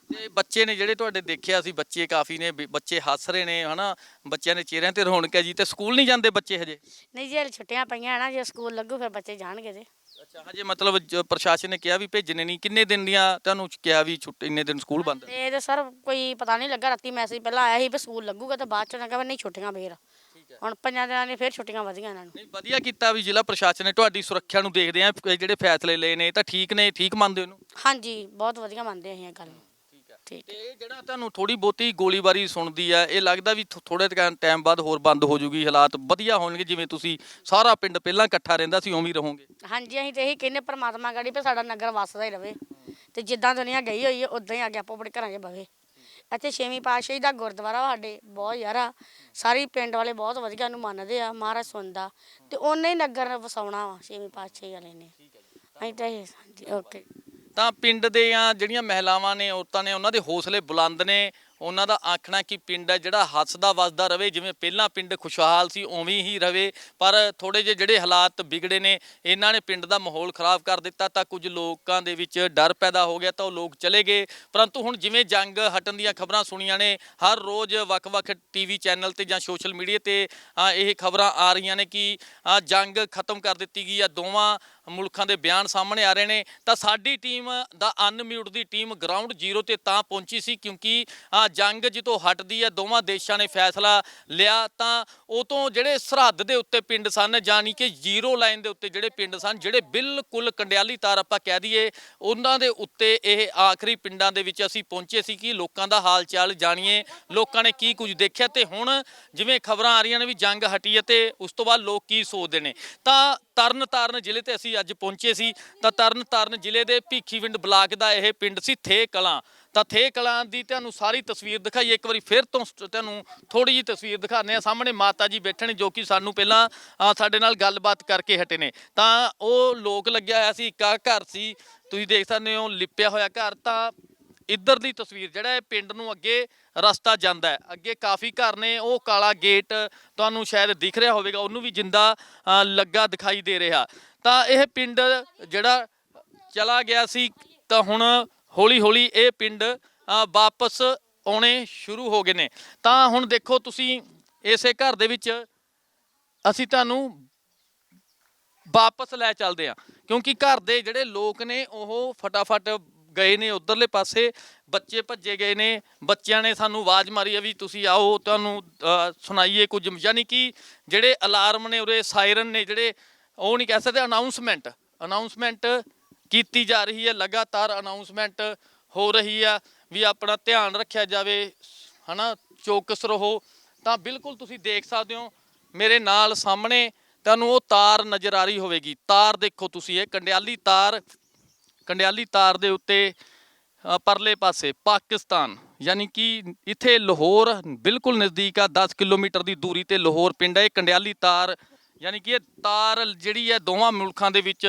ਤੇ ਬੱਚੇ ਨੇ ਜਿਹੜੇ ਤੁਹਾਡੇ ਦੇਖਿਆ ਸੀ ਬੱਚੇ ਕਾਫੀ ਨੇ ਵੀ ਬੱਚੇ ਹੱਸ ਰਹੇ ਨੇ ਹਨਾ? ਬੱਚਿਆਂ ਦੇ ਚਿਹਰਿਆਂ ਤੇ ਰੌਣਕ ਹੈ ਜੀ ਤੇ ਸਕੂਲ ਨਹੀਂ ਜਾਂਦੇ ਬੱਚੇ ਹਜੇ? ਨਹੀਂ ਜੇ ਛੁੱਟੀਆਂ ਪਈਆਂ ਨਾ ਜੇ ਸਕੂਲ ਲੱਗੂ ਫਿਰ ਬੱਚੇ ਜਾਣਗੇ ਤੇ ਅੱਛਾ ਹਜੇ ਮਤਲਬ ਜ- ਪ੍ਰਸ਼ਾਸਨ ਨੇ ਕਿਹਾ ਵੀ ਭੇਜਣੇ ਨਹੀਂ ਕਿੰਨੇ ਦਿਨ ਦੀਆਂ ਤੁਹਾਨੂੰ ਕਿਹਾ ਵੀ ਛੁੱਟੀ ਇੰਨੇ ਦਿਨ ਸਕੂਲ ਬੰਦ ਇਹ ਤੇ ਸਰ ਕੋਈ ਪਤਾ ਨਹੀਂ ਲੱਗਾ ਰਾਤੀ ਮੈਸੇਜ ਪਹਿਲਾਂ ਆਇਆ ਸੀ ਵੀ ਸਕੂਲ ਲੱਗੂਗਾ ਤੇ ਬਾਅਦ ਚ ਕਹਿੰਦਾ ਨਹੀਂ ਛੁੱਟੀਆਂ ਫੇਰ। ਹੁਣ ਪੰਜਾਂ ਦਿਨਾਂ ਦੀ ਫੇਰ ਛੁੱਟੀਆਂ ਵਧੀਆਂ ਇਹਨਾਂ ਨੂੰ। ਨਹੀਂ ਵਧੀਆ ਕੀਤਾ ਵੀ ਜ਼ਿਲ੍ਹਾ ਪ੍ਰਸ਼ਾਸਨ ਨੇ ਤੁਹਾਡੀ ਸੁਰੱਖਿਆ ਨੂੰ ਦੇਖਦੇ ਆ ਜਿਹੜੇ ਫੈਸਲੇ ਲਏ ਨੇ ਇਹ ਤਾਂ ਠੀਕ ਨੇ ਠੀਕ ਮੰਨਦੇ ਹੋ ਇਹਨੂੰ? ਹਾਂਜੀ ਬਹੁਤ ਵਧੀਆ ਮੰਨਦੇ ਅਸੀਂ ਇਹ ਗੱਲ। ਨੂੰ ਠੀਕ ਤੇ ਇਹ ਜਿਹੜਾ ਤੁਹਾਨੂੰ ਥੋੜੀ ਬਹੁਤੀ ਗੋਲੀਬਾਰੀ ਸੁਣਦੀ ਆ ਇਹ ਲੱਗਦਾ ਵੀ ਥੋੜੇ ਟਾਈਮ ਬਾਅਦ ਹੋਰ ਬੰਦ ਹੋ ਜੂਗੀ ਹਾਲਾਤ ਵਧੀਆ ਹੋਣਗੇ ਜਿਵੇਂ ਤੁਸੀਂ ਸਾਰਾ ਪਿੰਡ ਪਹਿਲਾਂ ਇਕੱਠਾ ਰਹਿੰਦਾ ਸੀ ਉਵੇਂ ਹੀ ਰਹੋਗੇ। ਹਾਂਜੀ ਅਸੀਂ ਤੇ ਇਹੀ ਕਹਿੰਦੇ ਪ੍ਰਮਾਤਮਾ ਗਾੜੀ ਵੀ ਸਾਡਾ ਨਗਰ ਵਸਦਾ ਹੀ ਰਵੇ। ਤੇ ਜਿੱਦਾਂ ਦੁਨੀਆ ਗਈ ਹੋਈ ਹੈ ਉਦਾਂ ਹੀ ਆ ਕੇ ਆਪੋ ਆਪਣੇ ਘਰਾਂ 'ਚ ਬਵੇ। ਇੱਥੇ ਛੇਵੀਂ ਪਾਤਸ਼ਾਹੀ ਦਾ ਗੁਰਦੁਆਰਾ ਸਾਡੇ ਬਹੁਤ ਯਾਰਾ। ਸਾਰੀ ਪਿੰਡ ਵਾਲੇ ਬਹੁਤ ਵਧੀਆ ਨੂੰ ਮੰਨਦੇ ਆ ਮਹਾਰਾਜ ਸੁਣਦਾ। ਤੇ ਉਹਨੇ ਹੀ ਨਗਰ ਵਸਾਉਣਾ ਵਾ ਛੇਵੀਂ ਪਾਤਸ਼ਾਹੀ ਵਾਲੇ ਨੇ। ਅਸੀਂ ਤਾਂ ਇਹ ਓਕੇ ਤਾਂ ਪਿੰਡ ਦੇ ਆ ਜਿਹੜੀਆਂ ਮਹਿਲਾਵਾਂ ਨੇ, ਔਰਤਾਂ ਨੇ, ਉਹਨਾਂ ਦੇ ਹੌਸਲੇ ਬੁਲੰਦ ਨੇ। ਉਹਨਾਂ ਦਾ ਆਖਣਾ ਕਿ ਪਿੰਡ ਹੈ ਜਿਹੜਾ ਹੱਸਦਾ ਵੱਸਦਾ ਰਵੇ, ਜਿਵੇਂ ਪਹਿਲਾਂ ਪਿੰਡ ਖੁਸ਼ਹਾਲ ਸੀ, ਉਵੇਂ ਹੀ ਰਵੇ। ਪਰ ਥੋੜੇ ਜਿਹੇ ਜਿਹੜੇ ਹਾਲਾਤ ਵਿਗੜੇ ਨੇ, ਇਹਨਾਂ ਨੇ ਪਿੰਡ ਦਾ ਮਾਹੌਲ ਖਰਾਬ ਕਰ ਦਿੱਤਾ ਤਾਂ ਕੁਝ ਲੋਕਾਂ ਦੇ ਵਿੱਚ ਡਰ ਪੈਦਾ ਹੋ ਗਿਆ ਤਾਂ ਉਹ ਲੋਕ ਚਲੇ ਗਏ। ਪਰੰਤੂ ਹੁਣ ਜਿਵੇਂ ਜੰਗ ਹਟਣ ਦੀਆਂ ਖਬਰਾਂ ਸੁਣੀਆਂ ਨੇ, ਹਰ ਰੋਜ਼ ਵੱਖ-ਵੱਖ ਟੀਵੀ ਚੈਨਲ ਤੇ ਜਾਂ ਸੋਸ਼ਲ ਮੀਡੀਆ ਤੇ ਇਹ ਖਬਰਾਂ ਆ ਰਹੀਆਂ ਨੇ ਕਿ ਜੰਗ ਖਤਮ ਕਰ ਦਿੱਤੀ ਗਈ ਆ। ਦੋਵਾਂ ਮੁਲਕਾਂ ਦੇ ਬਿਆਨ ਸਾਹਮਣੇ ਆ ਰਹੇ ਨੇ, ਤਾਂ ਸਾਡੀ ਟੀਮ ਦਾ ਅਨਮਿਊਟ ਦੀ ਟੀਮ ਗਰਾਊਂਡ ਜ਼ੀਰੋ ਤੇ ਤਾਂ ਪਹੁੰਚੀ ਸੀ, ਕਿਉਂਕਿ ਜੰਗ ਜਿੱਤੋਂ ਹਟਦੀ ਹੈ, ਦੋਵਾਂ ਦੇਸ਼ਾਂ ਨੇ ਫੈਸਲਾ ਲਿਆ, ਤਾਂ ਉਹ ਤੋਂ ਜਿਹੜੇ ਸਰਹੱਦ ਦੇ ਉੱਤੇ ਪਿੰਡ ਸਨ ਜਾਨੀ ਕਿ ਜ਼ੀਰੋ ਲਾਈਨ ਦੇ ਉੱਤੇ ਜਿਹੜੇ ਪਿੰਡ ਸਨ, ਜਿਹੜੇ ਬਿਲਕੁਲ ਕੰਡਿਆਲੀ ਤਾਰ ਆਪਾਂ ਕਹਿ ਦਈਏ, ਉਹਨਾਂ ਦੇ ਉੱਤੇ ਇਹ ਆਖਰੀ ਪਿੰਡਾਂ ਦੇ ਵਿੱਚ ਅਸੀਂ ਪਹੁੰਚੇ ਸੀ ਕਿ ਲੋਕਾਂ ਦਾ ਹਾਲ ਚਾਲ ਜਾਣੀਏ, ਲੋਕਾਂ ਨੇ ਕੀ ਕੁਝ ਦੇਖਿਆ, ਤੇ ਹੁਣ ਜਿਵੇਂ ਖਬਰਾਂ ਆ ਰਹੀਆਂ ਨੇ ਵੀ ਜੰਗ ਹਟੀ ਹੈ, ਤੇ ਉਸ ਤੋਂ ਬਾਅਦ ਲੋਕ ਕੀ ਸੋਚਦੇ ਨੇ। ਤਾਂ ਤਰਨ ਤਾਰਨ ਜ਼ਿਲ੍ਹੇ ਤੇ ਅਸੀਂ ਅੱਜ ਪਹੁੰਚੇ ਸੀ। ਤਾਂ ਤਰਨ ਤਾਰਨ ਜ਼ਿਲ੍ਹੇ ਦੇ ਭੀਖੀਵਿੰਡ ਬਲਾਕ ਦਾ ਇਹ ਪਿੰਡ ਸੀ ਥੇ ਕਲਾਂ। ਤਾਂ ਥੇ ਕਲਾਂ ਦੀ ਤੁਹਾਨੂੰ ਸਾਰੀ ਤਸਵੀਰ ਦਿਖਾਈਏ ਇੱਕ ਵਾਰੀ ਫਿਰ ਤੋਂ ਤੁਹਾਨੂੰ ਥੋੜੀ ਜਿਹੀ ਤਸਵੀਰ ਦਿਖਾਉਂਦੇ ਆ ਸਾਹਮਣੇ ਮਾਤਾ ਜੀ ਬੈਠੇ ਨੇ ਜੋ ਕਿ ਸਾਨੂੰ ਪਹਿਲਾਂ ਸਾਡੇ ਨਾਲ ਗੱਲਬਾਤ ਕਰਕੇ ਹਟੇ ਨੇ। ਤਾਂ ਉਹ ਲੋਕ ਲੱਗਿਆ ਹੋਇਆ ਸੀ, ਇੱਕ ਘਰ ਸੀ। ਤੁਸੀਂ ਦੇਖ ਸਕਦੇ ਹੋ, ਲਿਪਿਆ ਹੋਇਆ ਘਰ। ਤਾਂ ਇੱਧਰ ਦੀ ਤਸਵੀਰ, ਜਿਹੜਾ ਇਹ ਪਿੰਡ ਨੂੰ ਅੱਗੇ ਰਸਤਾ ਜਾਂਦਾ ਹੈ। ਅੱਗੇ ਕਾਫੀ ਘਰ ਨੇ, ਉਹ ਕਾਲਾ ਗੇਟ ਤੁਹਾਨੂੰ ਸ਼ਾਇਦ ਦਿਖ ਰਿਹਾ ਹੋਵੇਗਾ, ਉਹਨੂੰ ਵੀ ਜਿੰਦਾ ਲੱਗਾ ਦਿਖਾਈ ਦੇ ਰਿਹਾ। ਤਾਂ ਇਹ ਪਿੰਡ ਜਿਹੜਾ ਚਲਾ ਗਿਆ ਸੀ, ਤਾਂ ਹੁਣ ਹੌਲੀ ਹੌਲੀ ਇਹ ਪਿੰਡ ਵਾਪਸ ਆਉਣੇ ਸ਼ੁਰੂ ਹੋ ਗਏ ਨੇ। ਤਾਂ ਹੁਣ ਦੇਖੋ ਤੁਸੀਂ ਇਸੇ ਘਰ ਦੇ ਵਿੱਚ ਅਸੀਂ ਤੁਹਾਨੂੰ ਵਾਪਸ ਲੈ ਚੱਲਦੇ ਆ ਕਿਉਂਕਿ ਘਰ ਦੇ ਜਿਹੜੇ ਲੋਕ ਨੇ, ਉਹ ਫਟਾਫਟ ਗਏ ਨੇ ਉਧਰਲੇ ਪਾਸੇ, ਬੱਚੇ ਭੱਜੇ ਗਏ ਨੇ, ਬੱਚਿਆਂ ਨੇ ਸਾਨੂੰ ਆਵਾਜ਼ ਮਾਰੀ ਆ ਵੀ ਤੁਸੀਂ ਆਓ, ਤੁਹਾਨੂੰ ਸੁਣਾਈਏ ਕੁਝ। ਯਾਨੀ ਕਿ ਜਿਹੜੇ ਅਲਾਰਮ ਨੇ, ਉਰੇ ਸਾਇਰਨ ਨੇ, ਜਿਹੜੇ ਉਹ ਨਹੀਂ ਕਹਿ ਸਕਦੇ ਅਨਾਉਂਸਮੈਂਟ ਅਨਾਉਂਸਮੈਂਟ ਕੀਤੀ ਜਾ ਰਹੀ ਹੈ, ਲਗਾਤਾਰ ਅਨਾਉਂਸਮੈਂਟ ਹੋ ਰਹੀ ਆ ਵੀ ਆਪਣਾ ਧਿਆਨ ਰੱਖਿਆ ਜਾਵੇ, ਹਨਾ, ਚੌਕਸ ਰਹੋ। ਤਾਂ ਬਿਲਕੁਲ ਤੁਸੀਂ ਦੇਖ ਸਕਦੇ ਹੋ, ਮੇਰੇ ਨਾਲ ਸਾਹਮਣੇ ਤੁਹਾਨੂੰ ਉਹ ਤਾਰ ਨਜ਼ਰ ਆ ਰਹੀ ਹੋਵੇਗੀ। ਤਾਰ ਦੇਖੋ ਤੁਸੀਂ, ਇਹ ਕੰਡਿਆਲੀ ਤਾਰ ਕੰਡਿਆਲੀ ਤਾਰ ਦੇ ਉੱਤੇ ਪਰਲੇ ਪਾਸੇ ਪਾਕਿਸਤਾਨ, ਯਾਨੀ ਕਿ ਇੱਥੇ ਲਾਹੌਰ ਬਿਲਕੁਲ ਨਜ਼ਦੀਕ ਆ 10 ਕਿਲੋਮੀਟਰ ਦੀ ਦੂਰੀ ਤੇ ਲਾਹੌਰ ਪਿੰਡ ਹੈ ਇਹ ਕੰਡਿਆਲੀ ਤਾਰ, ਯਾਨੀ ਕਿ ਇਹ ਤਾਰ ਜਿਹੜੀ ਹੈ ਦੋਵਾਂ ਮੁਲਕਾਂ ਦੇ ਵਿੱਚ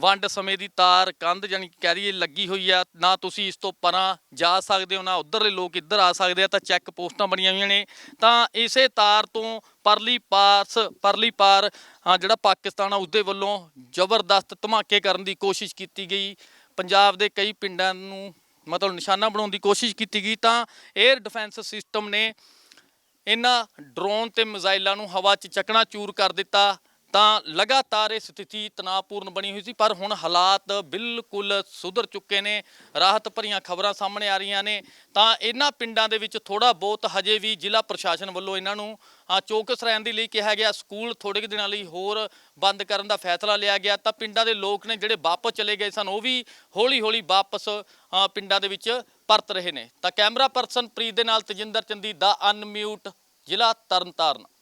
ਵੰਡ ਸਮੇਂ ਦੀ ਤਾਰ ਕੰਧ ਯਾਨੀ ਕਹਿ ਦਈਏ ਲੱਗੀ ਹੋਈ ਆ, ਨਾ ਤੁਸੀਂ ਇਸ ਤੋਂ ਪਰਾਂ ਜਾ ਸਕਦੇ ਹੋ, ਨਾ ਉਧਰਲੇ ਲੋਕ ਇੱਧਰ ਆ ਸਕਦੇ ਆ, ਤਾਂ ਚੈੱਕ ਪੋਸਟਾਂ ਬਣੀਆਂ ਹੋਈਆਂ ਨੇ। ਤਾਂ ਇਸੇ ਤਾਰ ਤੋਂ ਪਰਲੀ ਪਾਸ, ਪਰਲੀ ਪਾਰ ਜਿਹੜਾ ਪਾਕਿਸਤਾਨ ਆ, ਉਸਦੇ ਵੱਲੋਂ ਜ਼ਬਰਦਸਤ ਧਮਾਕੇ ਕਰਨ ਦੀ ਕੋਸ਼ਿਸ਼ ਕੀਤੀ ਗਈ। ਪੰਜਾਬ ਦੇ ਕਈ ਪਿੰਡਾਂ ਨੂੰ ਮਤਲਬ ਨਿਸ਼ਾਨਾ ਬਣਾਉਣ ਦੀ ਕੋਸ਼ਿਸ਼ ਕੀਤੀ ਗਈ। ਤਾਂ 에ਅਰ ਡਿਫੈਂਸ ਸਿਸਟਮ ਨੇ ਇਹਨਾਂ ਡਰੋਨ ਤੇ ਮਿਜ਼ਾਈਲਾਂ ਨੂੰ ਹਵਾ 'ਚ ਚੱਕਣਾ ਚੂਰ ਕਰ ਦਿੱਤਾ। ਤਾਂ ਲਗਾਤਾਰ ਇਹ ਸਥਿਤੀ ਤਣਾਅਪੂਰਨ ਬਣੀ ਹੋਈ ਸੀ, ਪਰ ਹੁਣ ਹਾਲਾਤ ਬਿਲਕੁਲ ਸੁਧਰ ਚੁੱਕੇ ਨੇ। ਰਾਹਤ ਭਰੀਆਂ ਖਬਰਾਂ ਸਾਹਮਣੇ ਆ ਰਹੀਆਂ ਨੇ। ਤਾਂ ਇਹਨਾਂ ਪਿੰਡਾਂ ਦੇ ਵਿੱਚ ਥੋੜਾ ਬਹੁਤ ਹਜੇ ਵੀ ਜ਼ਿਲ੍ਹਾ ਪ੍ਰਸ਼ਾਸਨ ਵੱਲੋਂ ਇਹਨਾਂ ਨੂੰ ਚੌਕਸ ਰਹਿਣ ਦੇ ਲਈ ਕਿਹਾ ਗਿਆ। ਸਕੂਲ ਥੋੜੇ ਕੁ ਦਿਨਾਂ ਲਈ ਹੋਰ ਬੰਦ ਕਰਨ ਦਾ ਫੈਸਲਾ ਲਿਆ ਗਿਆ। ਤਾਂ ਪਿੰਡਾਂ ਦੇ ਲੋਕ ਨੇ ਜਿਹੜੇ ਵਾਪਸ ਚਲੇ ਗਏ ਸਨ, ਉਹ ਵੀ ਹੌਲੀ ਹੌਲੀ ਵਾਪਸ ਪਿੰਡਾਂ ਦੇ ਵਿੱਚ ਪਰਤ ਰਹੇ ਨੇ। ਤਾਂ ਕੈਮਰਾ ਪਰਸਨ ਪ੍ਰੀਤ ਦੇ ਨਾਲ ਤਜਿੰਦਰ ਚੰਦੀ ਦਾ ਅਨਮਿਊਟ, ਜ਼ਿਲ੍ਹਾ ਤਰਨਤਾਰਨ।